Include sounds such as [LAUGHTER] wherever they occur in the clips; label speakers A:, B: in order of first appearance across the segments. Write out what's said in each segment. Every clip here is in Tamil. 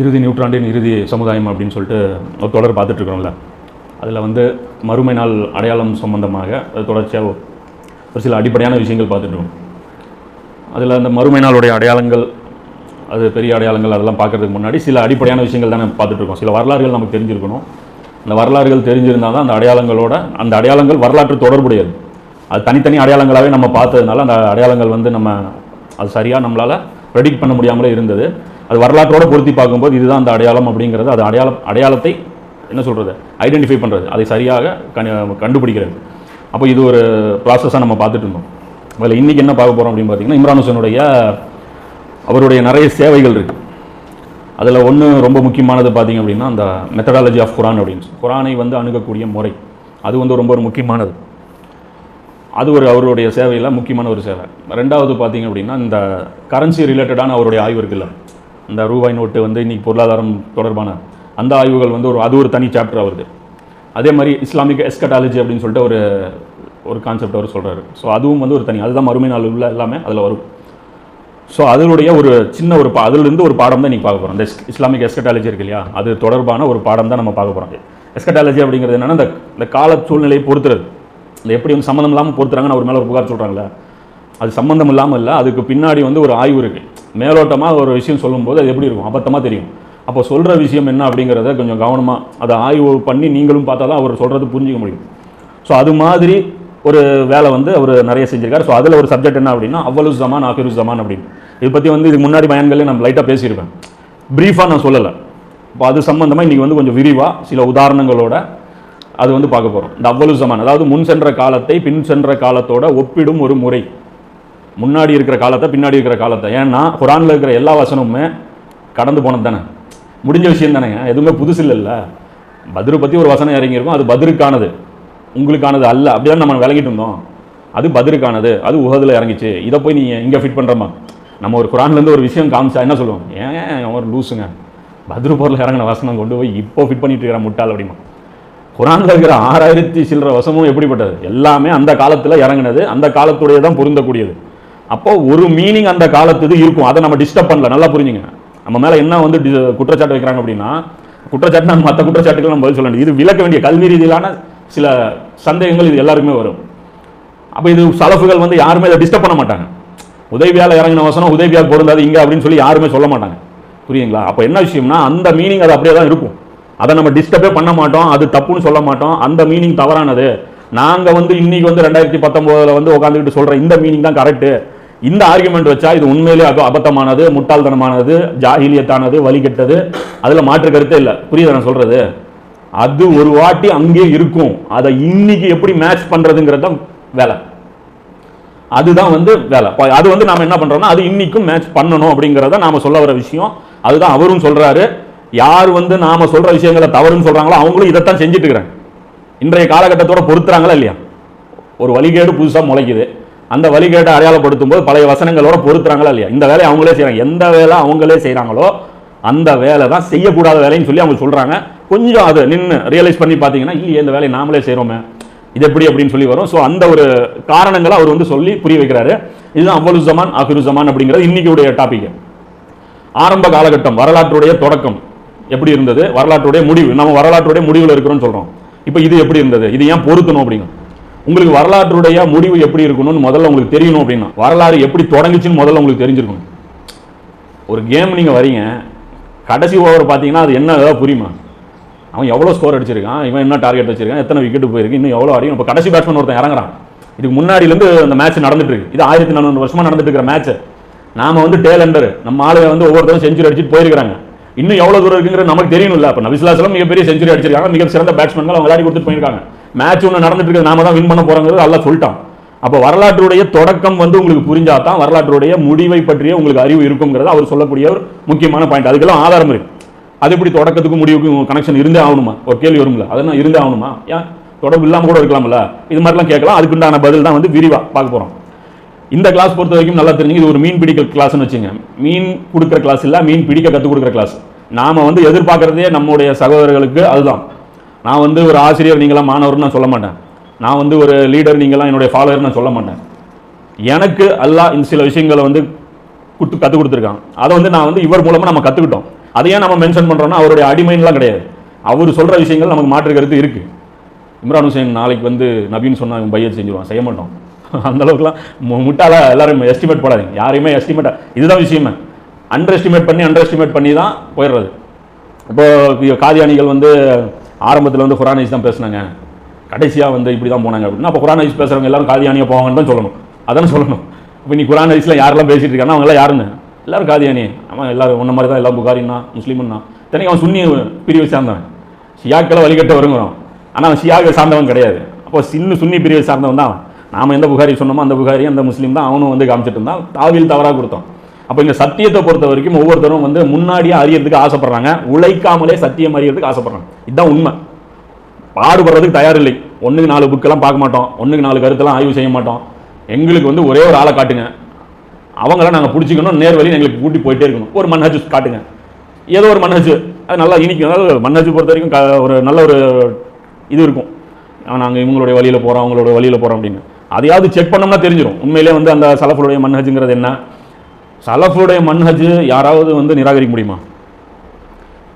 A: இறுதி நூற்றாண்டின் இறுதி சமுதாயம் அப்படின்னு சொல்லிட்டு ஒரு தொடர் பார்த்துட்ருக்குறோம்ல. அதில் வந்து மறுமை நாள் அடையாளம் சம்பந்தமாக அது தொடர்ச்சியாக ஒரு சில அடிப்படையான விஷயங்கள் பார்த்துட்ருக்கோம். அதில் அந்த மறுமை நாளுடைய அடையாளங்கள் அது பெரிய அடையாளங்கள் அதெல்லாம் பார்க்கறதுக்கு முன்னாடி சில அடிப்படையான விஷயங்கள் தானே பார்த்துட்ருக்கோம். சில வரலாறுகள் நமக்கு தெரிஞ்சிருக்கணும். அந்த வரலாறுகள் தெரிஞ்சிருந்தால் தான் அந்த அடையாளங்களோட அந்த அடையாளங்கள் வரலாற்று தொடர்புடையது. அது தனித்தனி அடையாளங்களாகவே நம்ம பார்த்ததுனால அந்த அடையாளங்கள் வந்து நம்ம அது சரியாக நம்மளால் ப்ரெடிக்ட் பண்ண முடியாமலே இருந்தது. அது வரலாற்றோடு பொருத்தி பார்க்கும்போது இதுதான் அந்த அடையாளம் அப்படிங்கிறது அது அடையாளம் அடையாளத்தை என்ன சொல்கிறது ஐடென்டிஃபை பண்ணுறது அதை சரியாக கண்டுபிடிக்கிறது. அப்போ இது ஒரு ப்ராசஸாக நம்ம பார்த்துட்டு இருந்தோம். அதில் இன்றைக்கி என்ன பார்க்க போகிறோம் அப்படின்னு பார்த்தீங்கன்னா இம்ரான் ஹுசனுடைய அவருடைய நிறைய சேவைகள் இருக்குது அதில் ஒன்று ரொம்ப முக்கியமானது பார்த்தீங்க அப்படின்னா அந்த மெத்தடாலஜி ஆஃப் குரான் அப்படின்னு குரானை வந்து அணுகக்கூடிய முறை. அது வந்து ரொம்ப ஒரு முக்கியமானது. அது ஒரு அவருடைய சேவையில் முக்கியமான ஒரு சேவை. ரெண்டாவது பார்த்தீங்க அப்படின்னா இந்த கரன்சி ரிலேட்டடான அவருடைய ஆய்வு இருக்குல்ல. இந்த ரூபாய் நோட்டு வந்து இன்றைக்கி பொருளாதாரம் தொடர்பான அந்த ஆய்வுகள் வந்து ஒரு அது ஒரு தனி சாப்டர் வருது அதே மாதிரி இஸ்லாமிக் எஸ்கட்டாலஜி அப்படின்னு சொல்லிட்டு ஒரு ஒரு கான்செப்ட் அவர் சொல்கிறாரு ஸோ அதுவும் வந்து ஒரு தனி அதுதான் மறுமை நாள் உள்ள எல்லாமே அதில் வரும். ஸோ அதனுடைய ஒரு சின்ன ஒரு பா அதுலேருந்து ஒரு பாடம் தான் இன்றைக்கி பார்க்க போகிறோம் இந்த இஸ்லாமிக் எஸ்கட்டாலஜி இருக்கு இல்லையா? அது தொடர்பான ஒரு பாடம் தான் நம்ம பார்க்க போகிறோம் எஸ்கட்டாலஜி அப்படிங்கிறது என்னென்னா இந்த இந்த கால சூழ்நிலையை பொறுத்துறது. இந்த எப்படி வந்து சம்மந்தம் இல்லாமல் பொறுத்துறாங்கன்னு அவர் மேலே ஒரு புகார் சொல்கிறாங்களே அது சம்மந்தம் இல்லாமல் இல்லை அதுக்கு பின்னாடி வந்து ஒரு ஆய்வு இருக்குது மேலோட்டமாக ஒரு விஷயம் சொல்லும்போது அது எப்படி இருக்கும்? அபத்தமாக தெரியும். அப்போ சொல்கிற விஷயம் என்ன அப்படிங்கிறத கொஞ்சம் கவனமாக அதை ஆய்வு பண்ணி நீங்களும் பார்த்தா தான் அவர் சொல்கிறது புரிஞ்சிக்க முடியும். ஸோ அது மாதிரி ஒரு வேலை வந்து அவர் நிறைய செஞ்சிருக்காரு. ஸோ அதில் ஒரு சப்ஜெக்ட் என்ன அப்படின்னா அவ்வளவு ஜமான் ஆஃபிரு ஜமான் அப்படின்னு. இதை பற்றி வந்து இதுக்கு முன்னாடி பயன்களே நம்ம லைட்டாக பேசியிருப்பேன். ப்ரீஃபாக நான் சொல்லலை. இப்போ அது சம்மந்தமாக இன்றைக்கி வந்து கொஞ்சம் விரிவாக சில உதாரணங்களோட அது வந்து பார்க்க போகிறோம் இந்த அவ்வளவு ஜமான் அதாவது முன் சென்ற காலத்தை பின் சென்ற காலத்தோட ஒப்பிடும் ஒரு முறை. முன்னாடி இருக்கிற காலத்தை பின்னாடி இருக்கிற காலத்தை. ஏன்னா குரானில் இருக்கிற எல்லா வசனமுமே கடந்து போனது தானே? முடிஞ்ச விஷயம் தானேங்க. எதுவுமே புதுசு இல்லைல்ல பத்ரு பற்றி ஒரு வசனம் இறங்கியிருக்கும். அது பத்ருக்கானது. உங்களுக்கானது அல்ல. அப்படிதான் நம்ம விளங்கிட்டு இருந்தோம். அது பத்ருக்கானது. அது உகதில் இறங்கிச்சு. இதை போய் நீங்கள் இங்கே ஃபிட் பண்ணுறமா நம்ம ஒரு குரான்லேருந்து ஒரு விஷயம் காமிச்சா என்ன சொல்லுவோம்? ஏன் ஒரு லூசுங்க? பத்ரு பொருள் இறங்கின வசனம் கொண்டு போய் இப்போ ஃபிட் பண்ணிட்டு இருக்கிற முட்டாள் அப்படிமா. குரானில் இருக்கிற ஆறாயிரத்தி சில்லற வசமும் எப்படிப்பட்டது? எல்லாமே அந்த காலத்தில் இறங்குனது அந்த காலத்துடைய தான் பொருந்தக்கூடியது. அப்போ ஒரு மீனிங் அந்த காலத்துக்கு இருக்கும். அதை நம்ம டிஸ்டர்ப் பண்ணல. நல்லா புரிஞ்சுங்க. நம்ம மேல என்ன வந்து டி- குற்றச்சாட்டு வைக்கிறாங்க அப்படின்னா குற்றச்சாட்டு நம்ம மற்ற குற்றச்சாட்டுகள் நம்ம பதில் சொல்ல வேண்டியது. இது விளக்க வேண்டிய கல்வி ரீதியிலான சில சந்தேகங்கள் இது எல்லாருக்குமே வரும். அப்போ இது சலஃபுகள் வந்து யாருமே இதை டிஸ்டர்ப் பண்ண மாட்டாங்க. உதவியால் இறங்கின வசனம் உதவியாக பொருந்தாது இங்கே அப்படின்னு சொல்லி யாருமே சொல்ல மாட்டாங்க. புரியுங்களா அப்போ என்ன விஷயம்னா அந்த மீனிங் அது அப்படியே தான் இருக்கும். அதை நம்ம டிஸ்டர்பே பண்ண மாட்டோம் அது தப்புன்னு சொல்ல மாட்டோம். அந்த மீனிங் தவறானது. நாங்கள் வந்து இன்னைக்கு வந்து ரெண்டாயிரத்தி பத்தொம்போதில் வந்து உட்காந்துக்கிட்டு சொல்ற இந்த மீனிங் தான் கரெக்டு இந்த ஆர்குமெண்ட் வச்சா இது உண்மையிலே அபத்தமானது முட்டாள்தனமானது ஜாகிலியத்தானது வழிகெட்டது அதில் மாற்று கருத்தே இல்லை. புரியுது நான் சொல்கிறது அது ஒரு வாட்டி அங்கே இருக்கும். அதை இன்னைக்கு எப்படி மேட்ச் பண்ணுறதுங்கிறது தான் வேலை. அதுதான் வந்து வேலை. அது வந்து நாம் என்ன பண்ணுறோன்னா அது இன்னைக்கும் மேட்ச் பண்ணணும் அப்படிங்கிறத நாம் சொல்ல வர விஷயம். அதுதான் அவரும் சொல்கிறாரு யார் வந்து நாம் சொல்கிற விஷயங்களை தவறுன்னு சொல்கிறாங்களோ அவங்களும் இதைத்தான் செஞ்சுட்டு இருக்கிறாங்க. இன்றைய காலகட்டத்தோட பொருத்துறாங்களா இல்லையா? ஒரு வழிகேடு புதுசாக முளைக்குது. அந்த வழிகேட்டை அடையாளப்படுத்தும் போது பழைய வசனங்களோட பொருத்துறாங்களா இல்லையா? இந்த வேலையை அவங்களே செய்கிறாங்க எந்த வேலை அவங்களே செய்கிறாங்களோ அந்த வேலை தான் செய்யக்கூடாத வேலைன்னு சொல்லி அவங்க சொல்கிறாங்க கொஞ்சம் அது நின்று ரியலைஸ் பண்ணி பார்த்தீங்கன்னா இல்லையே இந்த வேலையை நாமளே செய்கிறோமே இது எப்படி அப்படின்னு சொல்லி வரும். ஸோ அந்த ஒரு காரணங்களை அவர் வந்து சொல்லி புரிய வைக்கிறாரு. இதுதான் அவ்வளவு ஜமான் அகிரு ஜமான் அப்படிங்கிறது இன்னைக்குடைய டாபிக் ஆரம்ப காலகட்டம் வரலாற்றுடைய தொடக்கம் எப்படி இருந்தது? வரலாற்றுடைய முடிவு. நம்ம வரலாற்றுடைய முடிவில் இருக்கிறோம்னு சொல்கிறோம் இப்போ இது எப்படி இருந்தது? இது ஏன் பொருத்தணும் அப்படிங்க உங்களுக்கு வரலாற்றுடைய முடிவு எப்படி இருக்கணும்னு முதல்ல உங்களுக்கு தெரியணும் அப்படின்னா வரலாறு எப்படி தொடங்குச்சுன்னு முதல்ல உங்களுக்கு தெரிஞ்சிருக்கணும். ஒரு கேம் நீங்கள் வரீங்க கடைசி ஓவர் பார்த்தீங்கன்னா அது என்ன ஏதாவது புரியுமா? அவன் எவ்வளோ ஸ்கோர் அடிச்சிருக்கான் இவன் என்ன டார்கெட் வச்சிருக்கான் எத்தனை விக்கெட் போயிருக்கு இன்னும் எவ்வளோ அடிக்கும் இப்போ கடைசி பேட்ஸ்மேன் ஒருத்தன் இறங்குறான். இதுக்கு முன்னாடிலேருந்து அந்த மேட்ச் நடந்துட்டு இருக்கு. இது ஆயிரத்தி நானூறு வருஷமாக நடந்துட்டு இருக்கிற மேட்ச் நாம வந்து டேலண்டர் நம்ம ஆளுங்க வந்து ஒவ்வொருத்தரும் செஞ்சுரி அடிச்சுட்டு போயிருக்காங்க இன்னும் எவ்வளோ தூரம் இருக்குங்கிற நமக்கு தெரியணும்ல. அப்போ நபிசுல்லாசலம் மிகப்பெரிய செஞ்சுரி அடிச்சிருக்காங்க மிக சிறந்த பேட்ஸ்மேன்கள் அவங்க விளையாடி கொடுத்துட்டு போயிருக்காங்க. மேட்ச் ஒன்று நடந்துட்டு இருக்கு நாம தான் வின் பண்ண போறோங்கிறது அல்ல சொல்லிட்டான். அப்போ வரலாற்றுடைய தொடக்கம் வந்து உங்களுக்கு புரிஞ்சாதான் வரலாற்றுடைய முடிவை பற்றிய உங்களுக்கு அறிவு இருக்குங்கிறது அவர் சொல்லக்கூடிய ஒரு முக்கியமான பாயிண்ட் அதுக்கெல்லாம் ஆதாரம் இருக்கு. அது எப்படி தொடக்கத்துக்கும் முடிவுக்கும் கனெக்ஷன் இருந்தே ஆகணுமா? ஒரு கேள்வி வரும்ல. அதெல்லாம் இருந்தே ஆகணுமா? ஏன்? தொடர்பு இல்லாமல் கூட இருக்கலாம்ல. இது மாதிரிலாம் கேட்கலாம். அதுக்குண்டான பதில் தான் வந்து விரிவாக பார்க்க போறோம். இந்த கிளாஸ் பொறுத்த வரைக்கும் நல்லா தெரிஞ்சு இது ஒரு மீன் பிடிக்கிற கிளாஸ்னு வச்சுங்க. மீன் கொடுக்குற கிளாஸ் இல்லை மீன் பிடிக்க கற்றுக் கொடுக்குற கிளாஸ் நாம வந்து எதிர்பார்க்குறதே நம்முடைய சகோதரர்களுக்கு அதுதான். நான் வந்து ஒரு ஆசிரியர் நீங்களாம் மாணவர்னு நான் சொல்ல மாட்டேன். நான் வந்து ஒரு லீடர் நீங்களாம் என்னுடைய ஃபாலோவர் நான் சொல்ல மாட்டேன். எனக்கு அல்லா இந்த சில விஷயங்களை வந்து கொடுத்து கற்றுக் கொடுத்துருக்கான். அதை வந்து நான் வந்து இவர் மூலமாக நம்ம கற்றுக்கிட்டோம் அதையே நம்ம மென்ஷன் பண்ணுறோம்னா அவருடைய அடிமைன்லாம் கிடையாது. அவர் சொல்கிற விஷயங்கள் நமக்கு மாற்று கருத்து இருக்குது இம்ரான் ஹுசேன் நாளைக்கு வந்து நபின்னு சொன்னால் இவன் பையன் செஞ்சுருவான். செய்ய மாட்டோம். [LAUGHS] அந்த அளவுக்குலாம் மு- எல்லாரும் எஸ்டிமேட் போடாதீங்க. யாரையுமே எஸ்டிமேட்டாக இதுதான் விஷயமே. அண்டர் எஸ்டிமேட் பண்ணி அண்டர் எஸ்டிமேட் பண்ணி தான் போயிடுறது இப்போ காதியானிகள் வந்து ஆரம்பத்தில் வந்து குரானைஸ் தான் பேசுனாங்க. கடைசியாக வந்து இப்படி தான் போனாங்க அப்படின்னா அப்போ குரான் பேசுகிறவங்க எல்லாரும் காதியானியாக போவாங்கன்னு தான் சொல்லணும். அதான் சொல்லணும். இப்போ நீ குரான் ஹதீஸ்ல யாரெல்லாம் பேசிட்டு இருக்காங்க அவங்களாம் யாருன்னு? எல்லாரும் காதியானி அவன் எல்லாரும் உன்ன மாதிரி தான் எல்லாம் புகாரின்னா முஸ்லீம்னா தனிக்கு அவன் சுன்னி பிரிவை சார்ந்தவன். ஷியாக்களை வழிகட்ட வருங்கிறோம் ஆனால் அவன் ஷியாக சார்ந்தவன் கிடையாது. அப்போ சின்ன சுன்னி பிரிவை சார்ந்தவன் தான் அவன். நாம எந்த புகாரி சொன்னோமோ அந்த புகாரி அந்த முஸ்லீம் தான் அவனும் வந்து காமிச்சிட்டு இருந்தான். தாவில் தவறாக கொடுத்தோம். அப்போ இங்கே சத்தியத்தை பொறுத்த வரைக்கும் ஒவ்வொருத்தரும் வந்து முன்னாடியே அறியறதுக்கு ஆசைப்படுறாங்க உழைக்காமலே சத்தியம் அறியறதுக்கு ஆசைப்படுறாங்க. இதுதான் உண்மை. பாடுபடுறதுக்கு தயார் இல்லை ஒன்றுக்கு நாலு புக்கெல்லாம் பார்க்க மாட்டோம். ஒன்றுக்கு நாலு கருத்தெல்லாம் ஆய்வு செய்ய மாட்டோம். எங்களுக்கு வந்து ஒரே ஒரு ஆளை காட்டுங்க. அவங்கள நாங்கள் பிடிச்சிக்கணும் நேர்வழி எங்களுக்கு கூட்டி போயிட்டே இருக்கணும். ஒரு மன்ஹஜ் காட்டுங்க. ஏதோ ஒரு மன்ஹஜ் அது நல்லா இனிக்கும். அதாவது மன்ஹஜ் பொறுத்த வரைக்கும் க- ஒரு நல்ல ஒரு இது இருக்கும். நாங்கள் இவங்களுடைய வழியில் போகிறோம் அவங்களோட வழியில் போகிறோம் அப்படின்னு. அதையாவது செக் பண்ணோம்னா தெரிஞ்சிடும் உண்மையிலே வந்து அந்த சலஃபுடைய மன்ஹஜுங்கிறது என்ன? சலஃபுடைய மன்ஹஜ் யாராவது வந்து நிராகரிக்க முடியுமா?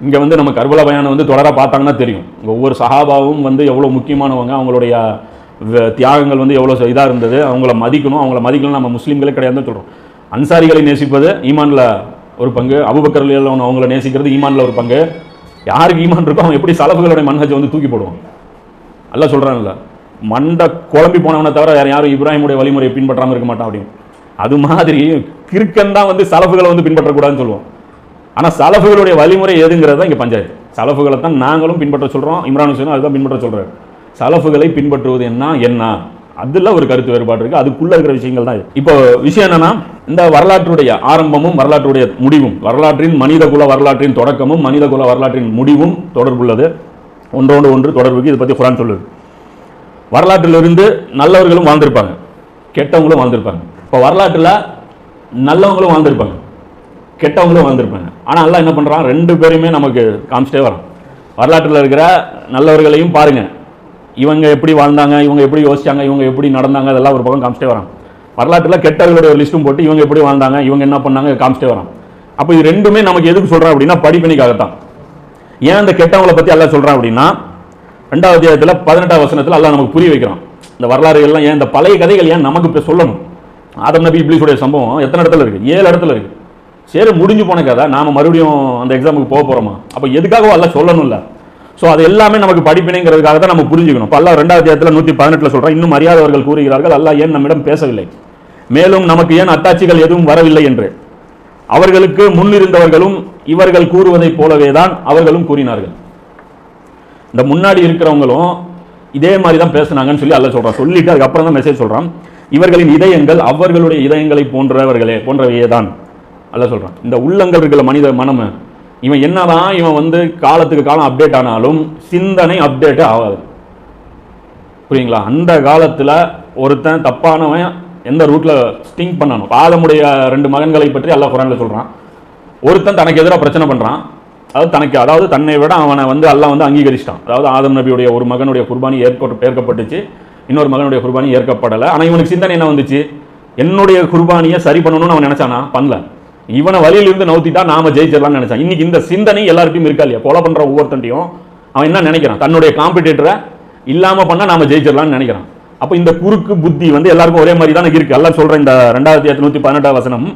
A: இங்கே வந்து நம்ம கர்பலா பயானை வந்து தொடராக பார்த்தாங்கன்னா தெரியும். ஒவ்வொரு சஹாபாவும் வந்து எவ்வளோ முக்கியமானவங்க அவங்களுடைய தியாகங்கள் வந்து எவ்வளோ இதாக இருந்தது அவங்கள மதிக்கணும் அவங்கள மதிக்கணும் நம்ம முஸ்லீம்களே கிடையாதுன்னு சொல்கிறோம் அன்சாரிகளை நேசிப்பது ஈமானில் ஒரு பங்கு அபுபக்கரில் ஒன்று அவங்கள நேசிக்கிறது ஈமானில் ஒரு பங்கு. யாருக்கு ஈமான் இருக்கோ அவன் எப்படி சலஃபுகளுடைய மன்ஹஜை வந்து தூக்கி போடுவான் நல்லா சொல்கிறான்ல மண்டை குழம்பி போனவனை தவிர வேறு யாரும் இப்ராஹிமுடைய வழிமுறையை பின்பற்றாமல் இருக்க மாட்டான் அப்படின்னு. அது மாதிரி கிறுக்கன் தான் வந்து சலஃபுகளை வந்து பின்பற்றக்கூடாதுன்னு சொல்லுவோம். ஆனால் சலஃபுகளுடைய வழிமுறை எதுங்கிறது தான் இங்கே பஞ்சாயத்து. சலஃபுகளை தான் நாங்களும் பின்பற்ற சொல்கிறோம் இம்ரான் ஹுசேனும் அதுதான் பின்பற்ற சொல்கிறார் சலஃபுகளை பின்பற்றுவது என்ன? என்ன அதில் ஒரு கருத்து வேறுபாடு இருக்குது அதுக்குள்ளே இருக்கிற விஷயங்கள் தான் இப்போ விஷயம் என்னென்னா இந்த வரலாற்றுடைய ஆரம்பமும் வரலாற்றுடைய முடிவும் வரலாற்றின் மனித குல வரலாற்றின் தொடக்கமும் மனித குல வரலாற்றின் முடிவும் தொடர்புள்ளது. ஒன்றோடு ஒன்று தொடர்புக்கு இதை பற்றி குரான் சொல்லுது. வரலாற்றிலிருந்து நல்லவர்களும் வாழ்ந்திருப்பாங்க. கெட்டவங்களும் வாழ்ந்திருப்பாங்க. இப்போ வரலாற்றில் நல்லவங்களும் வாழ்ந்திருப்பாங்க கெட்டவங்களும் வாழ்ந்திருப்பாங்க ஆனால் எல்லாம் என்ன பண்ணுறான் ரெண்டு பேருமே நமக்கு காமிச்சிட்டே வரான். வரலாற்றில் இருக்கிற நல்லவர்களையும் பாருங்கள் இவங்க எப்படி வாழ்ந்தாங்க இவங்க எப்படி யோசிச்சாங்க இவங்க எப்படி நடந்தாங்க அதெல்லாம் ஒரு பக்கம் காமிச்சிட்டே வரான். வரலாற்றில் கெட்டவர்களுடைய ஒரு லிஸ்ட்டும் போட்டு இவங்க எப்படி வாழ்ந்தாங்க இவங்க என்ன பண்ணாங்க காமிச்சிட்டே வரான். அப்போ இது ரெண்டுமே நமக்கு எதுக்கு சொல்கிறான் அப்படின்னா படிப்பினைக்காகத்தான். ஏன் இந்த கெட்டவங்களை பற்றி எல்லாம் சொல்கிறான் அப்படின்னா ரெண்டாவது அத்தியாயத்தில் பதினெட்டாம் வசனத்தில் எல்லாம் நமக்கு புரிய வைக்கிறான். இந்த வரலாறுகள்லாம் ஏன் இந்த பழைய கதைகள் ஏன் நமக்கு இப்போ சொல்லணும்? ஆதம் நபி இப்ளீஸுடைய சம்பவம் எத்தனை இடத்துல இருக்கு? ஏழு இடத்துல இருக்கு. சரி முடிஞ்சு போன கதை. நாம மறுபடியும் அந்த எக்ஸாமுக்கு போக போகிறோமா அப்போ எதுக்காகவும் எல்லாம் சொல்லணும்ல. ஸோ அது எல்லாமே நமக்கு படிப்பினைங்கிறதுக்காக தான் நம்ம புரிஞ்சுக்கணும். இப்போ எல்லாம் ரெண்டாவது தேதியில் நூற்றி பதினெட்டில் சொல்கிறேன் இன்னும் அறியாதவர்கள் கூறுகிறார்கள் அல்லாஹ் ஏன் நம்மிடம் பேசவில்லை? மேலும் நமக்கு ஏன் அத்தாட்சிகள் எதுவும் வரவில்லை? என்று. அவர்களுக்கு முன்னிருந்தவர்களும் இவர்கள் கூறுவதைப் போலவே தான் அவர்களும் கூறினார்கள். இந்த முன்னாடி இருக்கிறவங்களும் இதே மாதிரி தான் பேசுனாங்கன்னு சொல்லி அல்ல சொல்கிறான் சொல்லிட்டு அதுக்கப்புறம் தான் மெசேஜ் சொல்கிறான் இவர்களின் இதயங்கள் அவர்களுடைய இதயங்களை போன்றவர்களே போன்றவையே தான் அல்ல சொல்கிறான் இந்த உள்ளங்கள் இருக்கிற மனித மனம் இவன் என்னதான் இவன் வந்து காலத்துக்கு காலம் அப்டேட் ஆனாலும் சிந்தனை அப்டேட் ஆகாது. புரியுங்களா? அந்த காலத்தில் ஒருத்தன் தப்பானவன் எந்த ரூட்டில் ஸ்டிங் பண்ணணும் ஆதமுடைய ரெண்டு மகன்களை பற்றி அல்லா குரானில் சொல்கிறான் ஒருத்தன் தனக்கு எதிராக பிரச்சனை பண்ணுறான் அதாவது தனக்கு அதாவது தன்னை விட அவனை வந்து அல்லா வந்து அங்கீகரிச்சிட்டான். அதாவது ஆதம் நபியுடைய ஒரு மகனுடைய குர்பானி ஏற்பட்டு ஏற்கப்பட்டுச்சு. இன்னொரு மகனுடைய குர்பானி ஏற்கப்படலை. ஆனால் இவனுக்கு சிந்தனை என்ன வந்துச்சு? என்னுடைய குர்பானியை சரி பண்ணணும்னு அவன் நினைச்சானா? பண்ணல. இவனை வழியிலிருந்து நவுத்திட்டா நாம ஜெயிச்சிடலாம்னு நினைச்சான். இன்னைக்கு இந்த சிந்தனை எல்லார்ட்டையும் இருக்கா இல்லையா? கொலை பண்ணுற ஒவ்வொருத்தன்ட்டையும் அவன் என்ன நினைக்கிறான்? தன்னுடைய காம்படிட்டரை இல்லாமல் பண்ணால் நாம ஜெயிச்சிடலாம்னு நினைக்கிறான். அப்போ இந்த குறுக்கு புத்தி வந்து எல்லாருக்கும் ஒரே மாதிரி தான் இருக்கு. எல்லாம் சொல்கிறேன் இந்த ரெண்டாயிரத்தி எட்நூத்தி பதினெட்டாம் வசனம்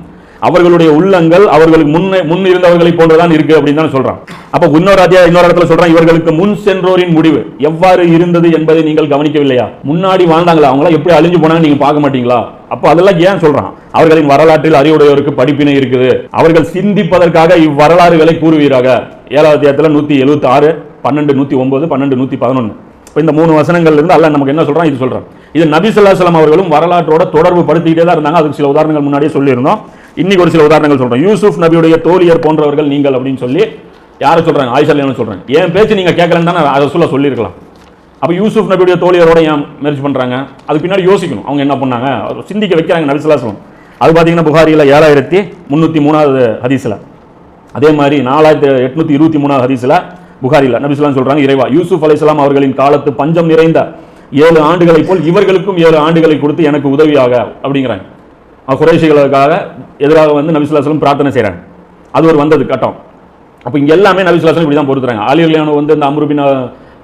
A: அவர்களுடைய உள்ளங்கள் அவர்களுக்கு முன்னே முன் இருந்தவர்களை போன்றதான் இருக்கு அப்படின்னு தான் சொல்றான். அப்ப இன்னொரு அத்தியாயம் இன்னொரு இடத்துல சொல்றான் இவர்களுக்கு முன் சென்றோரின் முடிவு. எவ்வாறு இருந்தது என்பதை நீங்கள் கவனிக்கவில்லையா? முன்னாடி வாழ்ந்தாங்களா? அவங்களா எப்படி அழிஞ்சு போனாங்க நீங்க பார்க்க மாட்டீங்களா? அப்போ அதெல்லாம் ஏன் சொல்றான்? அவர்களின் வரலாற்றில் அறிவுடையோருக்கு படிப்பினை இருக்குது. அவர்கள் சிந்திப்பதற்காக இவ்வரலாறுகளை கூறுவீராக. ஏழாவது அத்தியாயத்தில் நூத்தி எழுபத்தி ஆறு பன்னெண்டு நூத்தி ஒன்பது பன்னெண்டு நூத்தி பதினொன்று இப்போ இந்த மூணு வசனங்கள்லேருந்து இருந்து நமக்கு என்ன சொல்கிறான் இது சொல்கிறான் இது நபி ஸல்லல்லாஹு அவர்களும் வரலாற்றோட தொடர்பு படுத்திக்கிட்டே தான் இருந்தாங்க. அதுக்கு சில உதாரணங்கள் முன்னாடியே சொல்லியிருந்தோம். இன்னைக்கு ஒரு சில உதாரணங்கள் சொல்றோம் யூசுப் நபியுடைய தோழியர் போன்றவர்கள் நீங்கள் அப்படின்னு சொல்லி யாரை சொல்றாங்க? ஆயிஷா என்ன சொல்றாங்க. என் பேச்சு நீங்க கேட்கலன்னு தானே சொல்ல சொல்லியிருக்கலாம். அப்போ யூசுப் நபியுடைய தோழியரோட ஏன் மேரேஜ் பண்றாங்க? அதுக்கு பின்னாடி யோசிக்கணும். அவங்க என்ன பண்ணாங்க? சிந்திக்க வைக்கிறாங்க நபி ஸல்லல்லாஹு அது பார்த்தீங்கன்னா புகாரியில் ஏழாயிரத்தி முந்நூற்றி மூணாவது ஹதீஸில். அதே மாதிரி நாலாயிரத்தி எட்நூத்தி இருபத்தி மூணாவது ஹதீஸில் புகாரியில் நபிசுலாம் சொல்கிறாங்க இறைவா யூசுப் அலிஸ்லாம் அவர்களின் காலத்து பஞ்சம் நிறைந்த ஏழு ஆண்டுகளைப் போல் இவர்களுக்கும் ஏழு ஆண்டுகளை கொடுத்து எனக்கு உதவியாக அப்படிங்கிறாங்க. குறைஷிகளுக்காக எதிராக வந்து நபிசுல்லாஸ்லம் பிரார்த்தனை செய்கிறாங்க அது ஒரு வந்தது கட்டம். அப்போ இங்கே எல்லாமே நபிசுல்லாசன் இப்படி தான் பொறுத்துறாங்க ஆலியர்லியானோ வந்து இந்த அம்ருபின்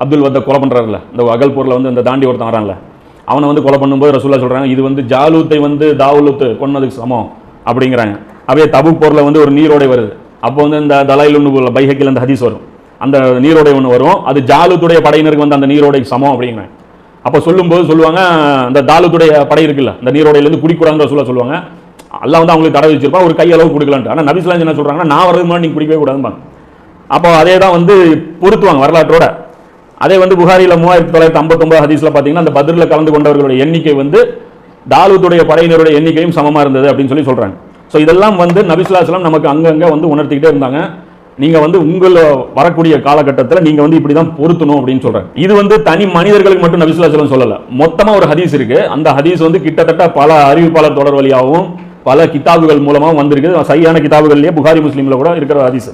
A: அப்துல் வத்த கொலை பண்ணுறாருல இந்த அகல்பூரில் வந்து இந்த தாண்டி ஒருத்தன் வரான்ல அவனை வந்து கொலை பண்ணும்போது ரசூல்லா சொல்கிறாங்க இது வந்து ஜாலூத்தை வந்து தாவுலுத்து கொன்னதுக்கு சமம் அப்படிங்கிறாங்க. அப்படியே தபு போரில் வந்து ஒரு நீரோடை வருது. அப்போ வந்து இந்த தலாயில் ஒன்று பைஹக்கில் அந்த ஹதீஸ் வரும். அந்த நீரோடை ஒன்று வரும். அது ஜாலுத்துடைய படையினருக்கு வந்து அந்த நீரோடைக்கு சமம் அப்படிங்கிறாங்க. அப்போ சொல்லும்போது சொல்லுவாங்க அந்த தாலுத்துடைய படை இருக்குல்ல அந்த நீரோடையிலேருந்து குடிக்கூடாதுன்ற சொல்ல சொல்லுவாங்க. எல்லாம் வந்து அவங்களுக்கு தடை வச்சிருப்பா ஒரு கையளவு கொடுக்கலான்ட்டு. ஆனால் நபிஸ்லாம் என்ன சொல்கிறாங்கன்னா நான் வரது நீங்கள் குடிக்கவே கூடாதும்பாங்க. அப்போ அதே தான் வந்து பொருத்துவாங்க வரலாற்றோட. அதே வந்து புகாரியில் மூவாயிரத்தி தொள்ளாயிரத்தி ஐம்பத்தொம்பது ஹதீஸில் பார்த்தீங்கன்னா அந்த பதிரில் கலந்து கொண்டவர்களுடைய எண்ணிக்கை வந்து தாலுத்துடைய படையினருடைய எண்ணிக்கையும் சமமாக இருந்தது அப்படின்னு சொல்லி சொல்கிறாங்க ஸோ இதெல்லாம் வந்து நபிஸ்லாஸ்லாம் நமக்கு அங்கங்கே வந்து உணர்த்திக்கிட்டே இருந்தாங்க. நீங்கள் வந்து உங்கள வரக்கூடிய காலகட்டத்தில் நீங்கள் வந்து இப்படி தான் பொருத்தணும் அப்படின்னு சொல்கிறேன் இது வந்து தனி மனிதர்களுக்கு மட்டும் நபிசுல்லாஸ்லாம் சொல்லலை. மொத்தமாக ஒரு ஹதீஸ் இருக்கு. அந்த ஹதீஸ் வந்து கிட்டத்தட்ட பல அறிவிப்பாளர் தொடர் வழியாகவும் பல கிதாபுகள் மூலமாகவும் வந்திருக்கு சரியான கிதாபுகள்லேயே புகாரி முஸ்லீமில் கூட இருக்கிற ஹதீஸ்.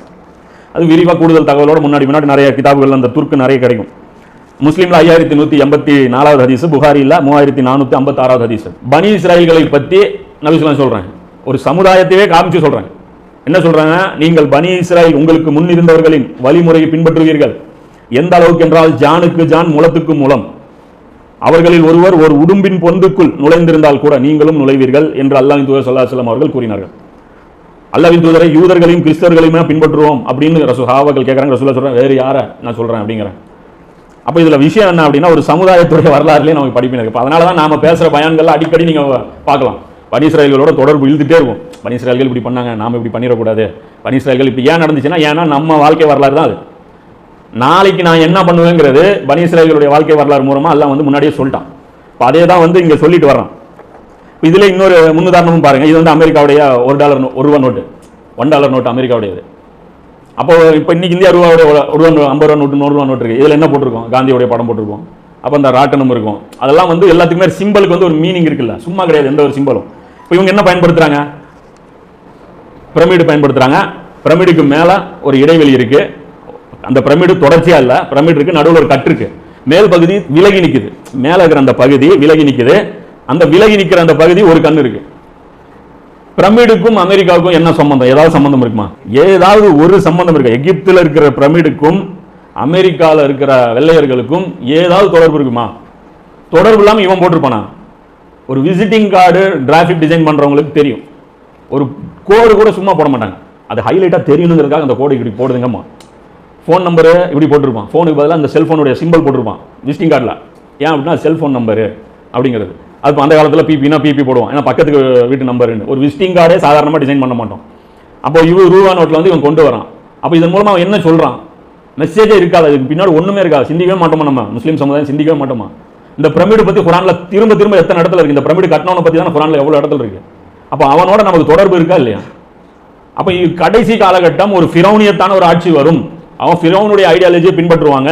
A: அது விரிவாக கூடுதல் தகவலோட முன்னாடி முன்னாடி நிறைய கிதாபுகள் அந்த துர்க்கு நிறைய கிடைக்கும். முஸ்லீம்ல ஐயாயிரத்தி நூற்றி எண்பத்தி நாலாவது ஹதீஸ் புகாரியில் மூவாயிரத்தி நானூற்றி ஐம்பத்தாறாவது ஹதீஸ். பனி இஸ்ராயல்களை பற்றி நபிசுலாம் சொல்கிறேன் ஒரு சமுதாயத்தையே காமிச்சு சொல்கிறேன் என்ன சொல்றாங்க? நீங்கள் பனி இஸ்ராயில் உங்களுக்கு முன் இருந்தவர்களின் வழிமுறையை பின்பற்றுவீர்கள். எந்த அளவுக்கு என்றால் ஜானுக்கு ஜான் முளத்துக்கு முலம் அவர்களில் ஒருவர் ஒரு உடும்பின் பொந்துக்குள் நுழைந்திருந்தால் கூட நீங்களும் நுழைவீர்கள் என்று அல்லாவின் தூதர் சல்லா செல்லம் அவர்கள் கூறினார்கள். அல்லாவின் தூதரை யூதர்களையும் கிறிஸ்தவர்களையுமே பின்பற்றுவோம் அப்படின்னு ரசு ஹாவர்கள் கேட்குறாங்க. ரசூலா சொல்கிறேன் வேறு யாரை நான் சொல்கிறேன் அப்படிங்கிறேன் அப்போ இதில் விஷயம் என்ன அப்படின்னா ஒரு சமுதாயத்துடைய வரலாறுலேயே நமக்கு படிப்பினருக்கு அதனால தான் நாம பேசுகிற பயன்கள் அடிக்கடி நீங்கள் பார்க்கலாம். பனீஸ்ராயல்களோட தொடர்பு இழுத்துட்டே இருக்கும். பனீஸ்ராயல்கள் இப்படி பண்ணாங்க நாம் இப்படி பண்ணிடக்கூடாது. பனீஸ்ராயல்கள் இப்படி ஏன் நடந்துச்சுன்னா ஏன்னா நம்ம வாழ்க்கை வரலாறு தான் அது. நாளைக்கு நான் என்ன பண்ணுவேங்கிறது பனீஸ்ராயல்களுடைய வாழ்க்கை வரலாறு மூலமாக எல்லாம் வந்து முன்னாடியே சொல்லிட்டான். இப்போ அதே தான் வந்து இங்கே சொல்லிட்டு வர்றான். இதில் இன்னொரு முன்னுதாரணமும் பாருங்கள் இது வந்து அமெரிக்காவுடைய ஒரு டாலர் நோ- ஒரு ரூபா நோட்டு. ஒன் டாலர் நோட்டு அமெரிக்காவுடையது. அப்போ இப்போ இன்னைக்கு இந்தியா ரூபாவுடைய ஒரு ரூபா ஐம்பது ரூபா நோட்டு நூறு ரூபா நோட்டு இருக்குது இதில் என்ன போட்டிருக்கோம்? காந்தியோடைய படம் போட்டிருக்கோம். அப்போ அந்த ராட்டனம் இருக்கும். அதெல்லாம் வந்து எல்லாத்துக்குமே சிம்பிளுக்கு வந்து ஒரு மீனிங் இருக்குல்ல. சும்மா கிடையாது. எந்த ஒரு சிம்பலும் இப்போ இவங்க என்ன பயன்படுத்துறாங்க? பிரமிடு பயன்படுத்துறாங்க. பிரமிடுக்கு மேலே ஒரு இடைவெளி இருக்கு. அந்த பிரமிடு தொடர்ச்சியா இல்லை. பிரமிடு இருக்குது நடுவில் ஒரு கட்டு இருக்குது மேல் பகுதி விலகி நிற்குது மேலே இருக்கிற அந்த பகுதி விலகி நிற்குது அந்த விலகி நிற்கிற அந்த பகுதி ஒரு கண் இருக்கு. பிரமிடுக்கும் அமெரிக்காவுக்கும் என்ன சம்பந்தம்? ஏதாவது சம்பந்தம் இருக்குமா? ஏதாவது ஒரு சம்பந்தம் இருக்கு? எகிப்துல இருக்கிற பிரமிடுக்கும் அமெரிக்கால இருக்கிற வெள்ளையர்களுக்கும் ஏதாவது தொடர்பு இருக்குமா? தொடர்பு இல்லாமல் இவன் போட்டிருப்பானா? ஒரு விசிட்டிங் கார்டு டிராஃபிக் டிசைன் பண்ணுறவங்களுக்கு தெரியும். ஒரு கோடு கூட சும்மா போட மாட்டாங்க. அது ஹைலைட்டாக தெரியணுங்கிறதுக்காக அந்த கோடு இப்படி போடுதுங்கம்மா. ஃபோன் நம்பரு இப்படி போட்டிருப்பான். ஃபோனுக்கு பதிலாக அந்த செல்ஃபோனுடைய சிம்பிள் போட்டிருப்பான் விசிட்டிங் கார்டில் ஏன் அப்படின்னா செல்ஃபோன் நம்பரு அப்படிங்கிறது. அது அந்த காலத்தில் பிபினா பிபி போடுவான். ஏன்னா பக்கத்துக்கு வீட்டு நம்பருன்னு ஒரு விசிட்டிங் கார்டே சாதாரணமாக டிசைன் பண்ண மாட்டோம். அப்போ இவன் ரூபா நோட்டில் வந்து இவன் கொண்டு வரான். அப்போ இதன் மூலமாக அவன் என்ன சொல்கிறான் மெசேஜே இருக்காது. அதுக்கு பின்னாடி ஒன்றுமே இருக்காது. சிந்திக்கவே மாட்டோமா நம்ம? முஸ்லீம் சமுதாயம் சிந்திக்கவே மாட்டோமா? இந்த பிரமிடு பற்றி குரானில் திரும்ப திரும்ப எத்தனை இடத்துல இருக்கு? இந்த பிரமிடு கட்டணவனை பற்றி தான் குரானில் எவ்வளோ இடத்துல இருக்கு? அப்போ அவனோட நமக்கு தொடர்பு இருக்கா இல்லையா? அப்ப கடைசி காலகட்டம் ஒரு ஃபிரௌனியத்தான ஒரு ஆட்சி வரும். அவன் ஃபிரௌனுடைய ஐடியாலஜியை பின்பற்றுவாங்க.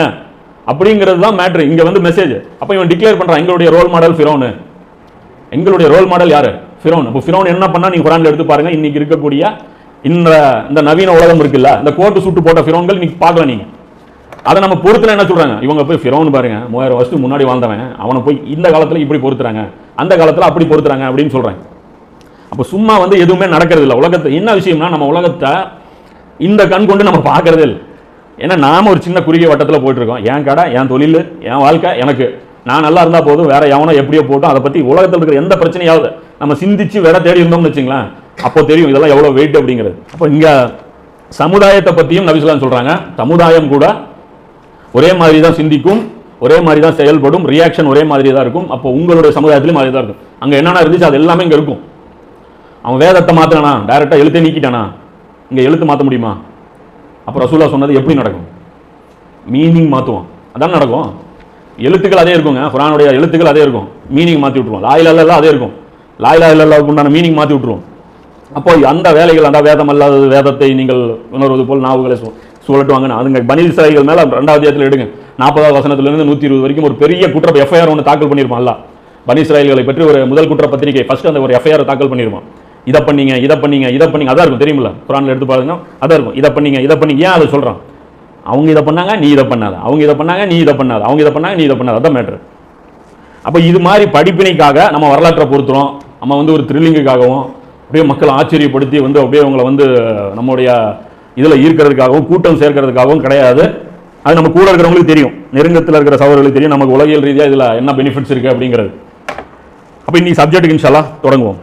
A: அப்படிங்கிறது தான் மேட்ரு இங்க வந்து மெசேஜ் அப்ப இவன் டிக்ளேர் பண்றான் எங்களுடைய ரோல் மாடல் ஃபிரௌனு. எங்களுடைய ரோல் மாடல் யாரு? ஃபிரௌன். அப்போ ஃபிரௌன் என்ன பண்ணா? நீங்க குரான்ல எடுத்து பாருங்க. இன்னைக்கு இருக்கக்கூடிய இந்த இந்த நவீன உலகம் இருக்குல்ல இந்த கோட்டு சுட்டு போட்ட ஃபிரௌன்கள் இன்னைக்கு பார்க்கலாம் நீங்க. அதை நம்ம பொறுத்துல என்ன சொல்றாங்க? இவங்க போய் ஃபிரோன் பாருங்க மூவாயிரம் வருஷத்துக்கு முன்னாடி வாழ்ந்தவன் அவனை போய் இந்த காலத்தில் இப்படி பொறுத்துறாங்க அந்த காலத்தில் அப்படி பொறுத்துறாங்க அப்படின்னு சொல்றாங்க. அப்போ சும்மா வந்து எதுவுமே நடக்கிறது இல்லை. உலகத்தை என்ன விஷயம்னா நம்ம உலகத்தை இந்த கண் கொண்டு நம்ம பார்க்கறதே இல்லை. ஏன்னா நாம் ஒரு சின்ன குறுகிய வட்டத்தில் போயிட்டுருக்கோம். என் கடை என் தொழில் என் வாழ்க்கை எனக்கு. நான் நல்லா இருந்தால் போதும் வேற எவனோ எப்படியோ போட்டோம். அதை பற்றி உலகத்தில் இருக்கிற எந்த பிரச்சனையாவது நம்ம சிந்திச்சு வேற தேடி இருந்தோம்னு வச்சுங்களேன் அப்போ தெரியும் இதெல்லாம் எவ்வளோ வெயிட் அப்படிங்கிறது. அப்போ இங்கே சமுதாயத்தை பற்றியும் நபிசுலாம் சொல்கிறாங்க சமுதாயம் கூட ஒரே மாதிரி தான் சிந்திக்கும் ஒரே மாதிரி தான் செயல்படும் ரியாக்ஷன் ஒரே மாதிரி தான் இருக்கும். அப்போ உங்களுடைய சமுதாயத்திலும் அதே தான் இருக்கும். அங்கே என்னென்ன இருந்துச்சு அது எல்லாமே இங்கே இருக்கும். அவன் வேதத்தை மாத்தினானா? டைரெக்டாக எழுத்தை நீக்கிட்டானா? இங்கே எழுத்து மாற்ற முடியுமா? அப்போ ரசூலா சொன்னது எப்படி நடக்கும்? மீனிங் மாற்றுவான் அதான் நடக்கும்? எழுத்துக்கள் அதே இருக்குங்க. குரானுடைய எழுத்துக்கள் அதே இருக்கும். மீனிங் மாற்றி விட்ருவோம் லாயிலா இல்லா அதே இருக்கும். லாயிலா இல்லல்லாவுக்கு உண்டான மீனிங் மாற்றி விட்டுருவோம். அப்போ அந்த வேலைகள் அந்த வேதம் அல்லாத வேதத்தை நீங்கள் உணர்வது போல் நாவுகளை சு- சுழட்டுவாங்க அதுங்க பனில் சிலைகள் மேலே ரெண்டாவது இடத்துல எடுங்க. நாற்பதாவது வசனத்துலேருந்து நூற்றி இருபது வரைக்கும் ஒரு பெரிய குற்ற எஃப்ஐஆர் ஒன்று தாக்கல் பண்ணியிருப்பான் அல்ல பனி பற்றி ஒரு முதல் குற்ற பத்திரிகை ஃபர்ஸ்ட் அந்த ஒரு எஃப்ஐஆர் தாக்கல் பண்ணிருப்பான். இதை பண்ணீங்க இதை பண்ணீங்க இதை பண்ணீங்க. அதான் இருக்கும் தெரியுமில்ல? குரானில் எடுத்து பாருங்க. அதான் இருக்கும். இதை பண்ணீங்க இதை பண்ணீங்க. ஏன் அதை சொல்கிறான் அவங்க இதை பண்ணாங்க நீ இதை பண்ணாத. அவங்க இதை பண்ணாங்க நீ இதை பண்ணாத. அவங்க இதை பண்ணாங்க நீ இதை பண்ணாத. அதான் மேட்ரு அப்போ இது மாதிரி படிப்பினைக்காக நம்ம வரலாற்றை பொறுத்துறோம். நம்ம வந்து ஒரு த்ரில்லிங்குக்காகவும் அப்படியே மக்களை ஆச்சரியப்படுத்தி வந்து அப்படியே அவங்கள வந்து நம்முடைய இதில் ஈர்க்கிறதுக்காகவும் கூட்டம் சேர்க்கறதுக்காகவும் கிடையாது. அது நம்ம கூட இருக்கிறவங்களுக்கு தெரியும். நெருங்கத்தில் இருக்கிற சவர்களுக்கு தெரியும். நமக்கு உலகியல் ரீதியாக இதில் என்ன பெனிஃபிட்ஸ் இருக்குது அப்படிங்கிறது. அப்போ இன்னைக்கு சப்ஜெக்ட்டுக்கு இன்ஷாலா தொடங்குவோம்.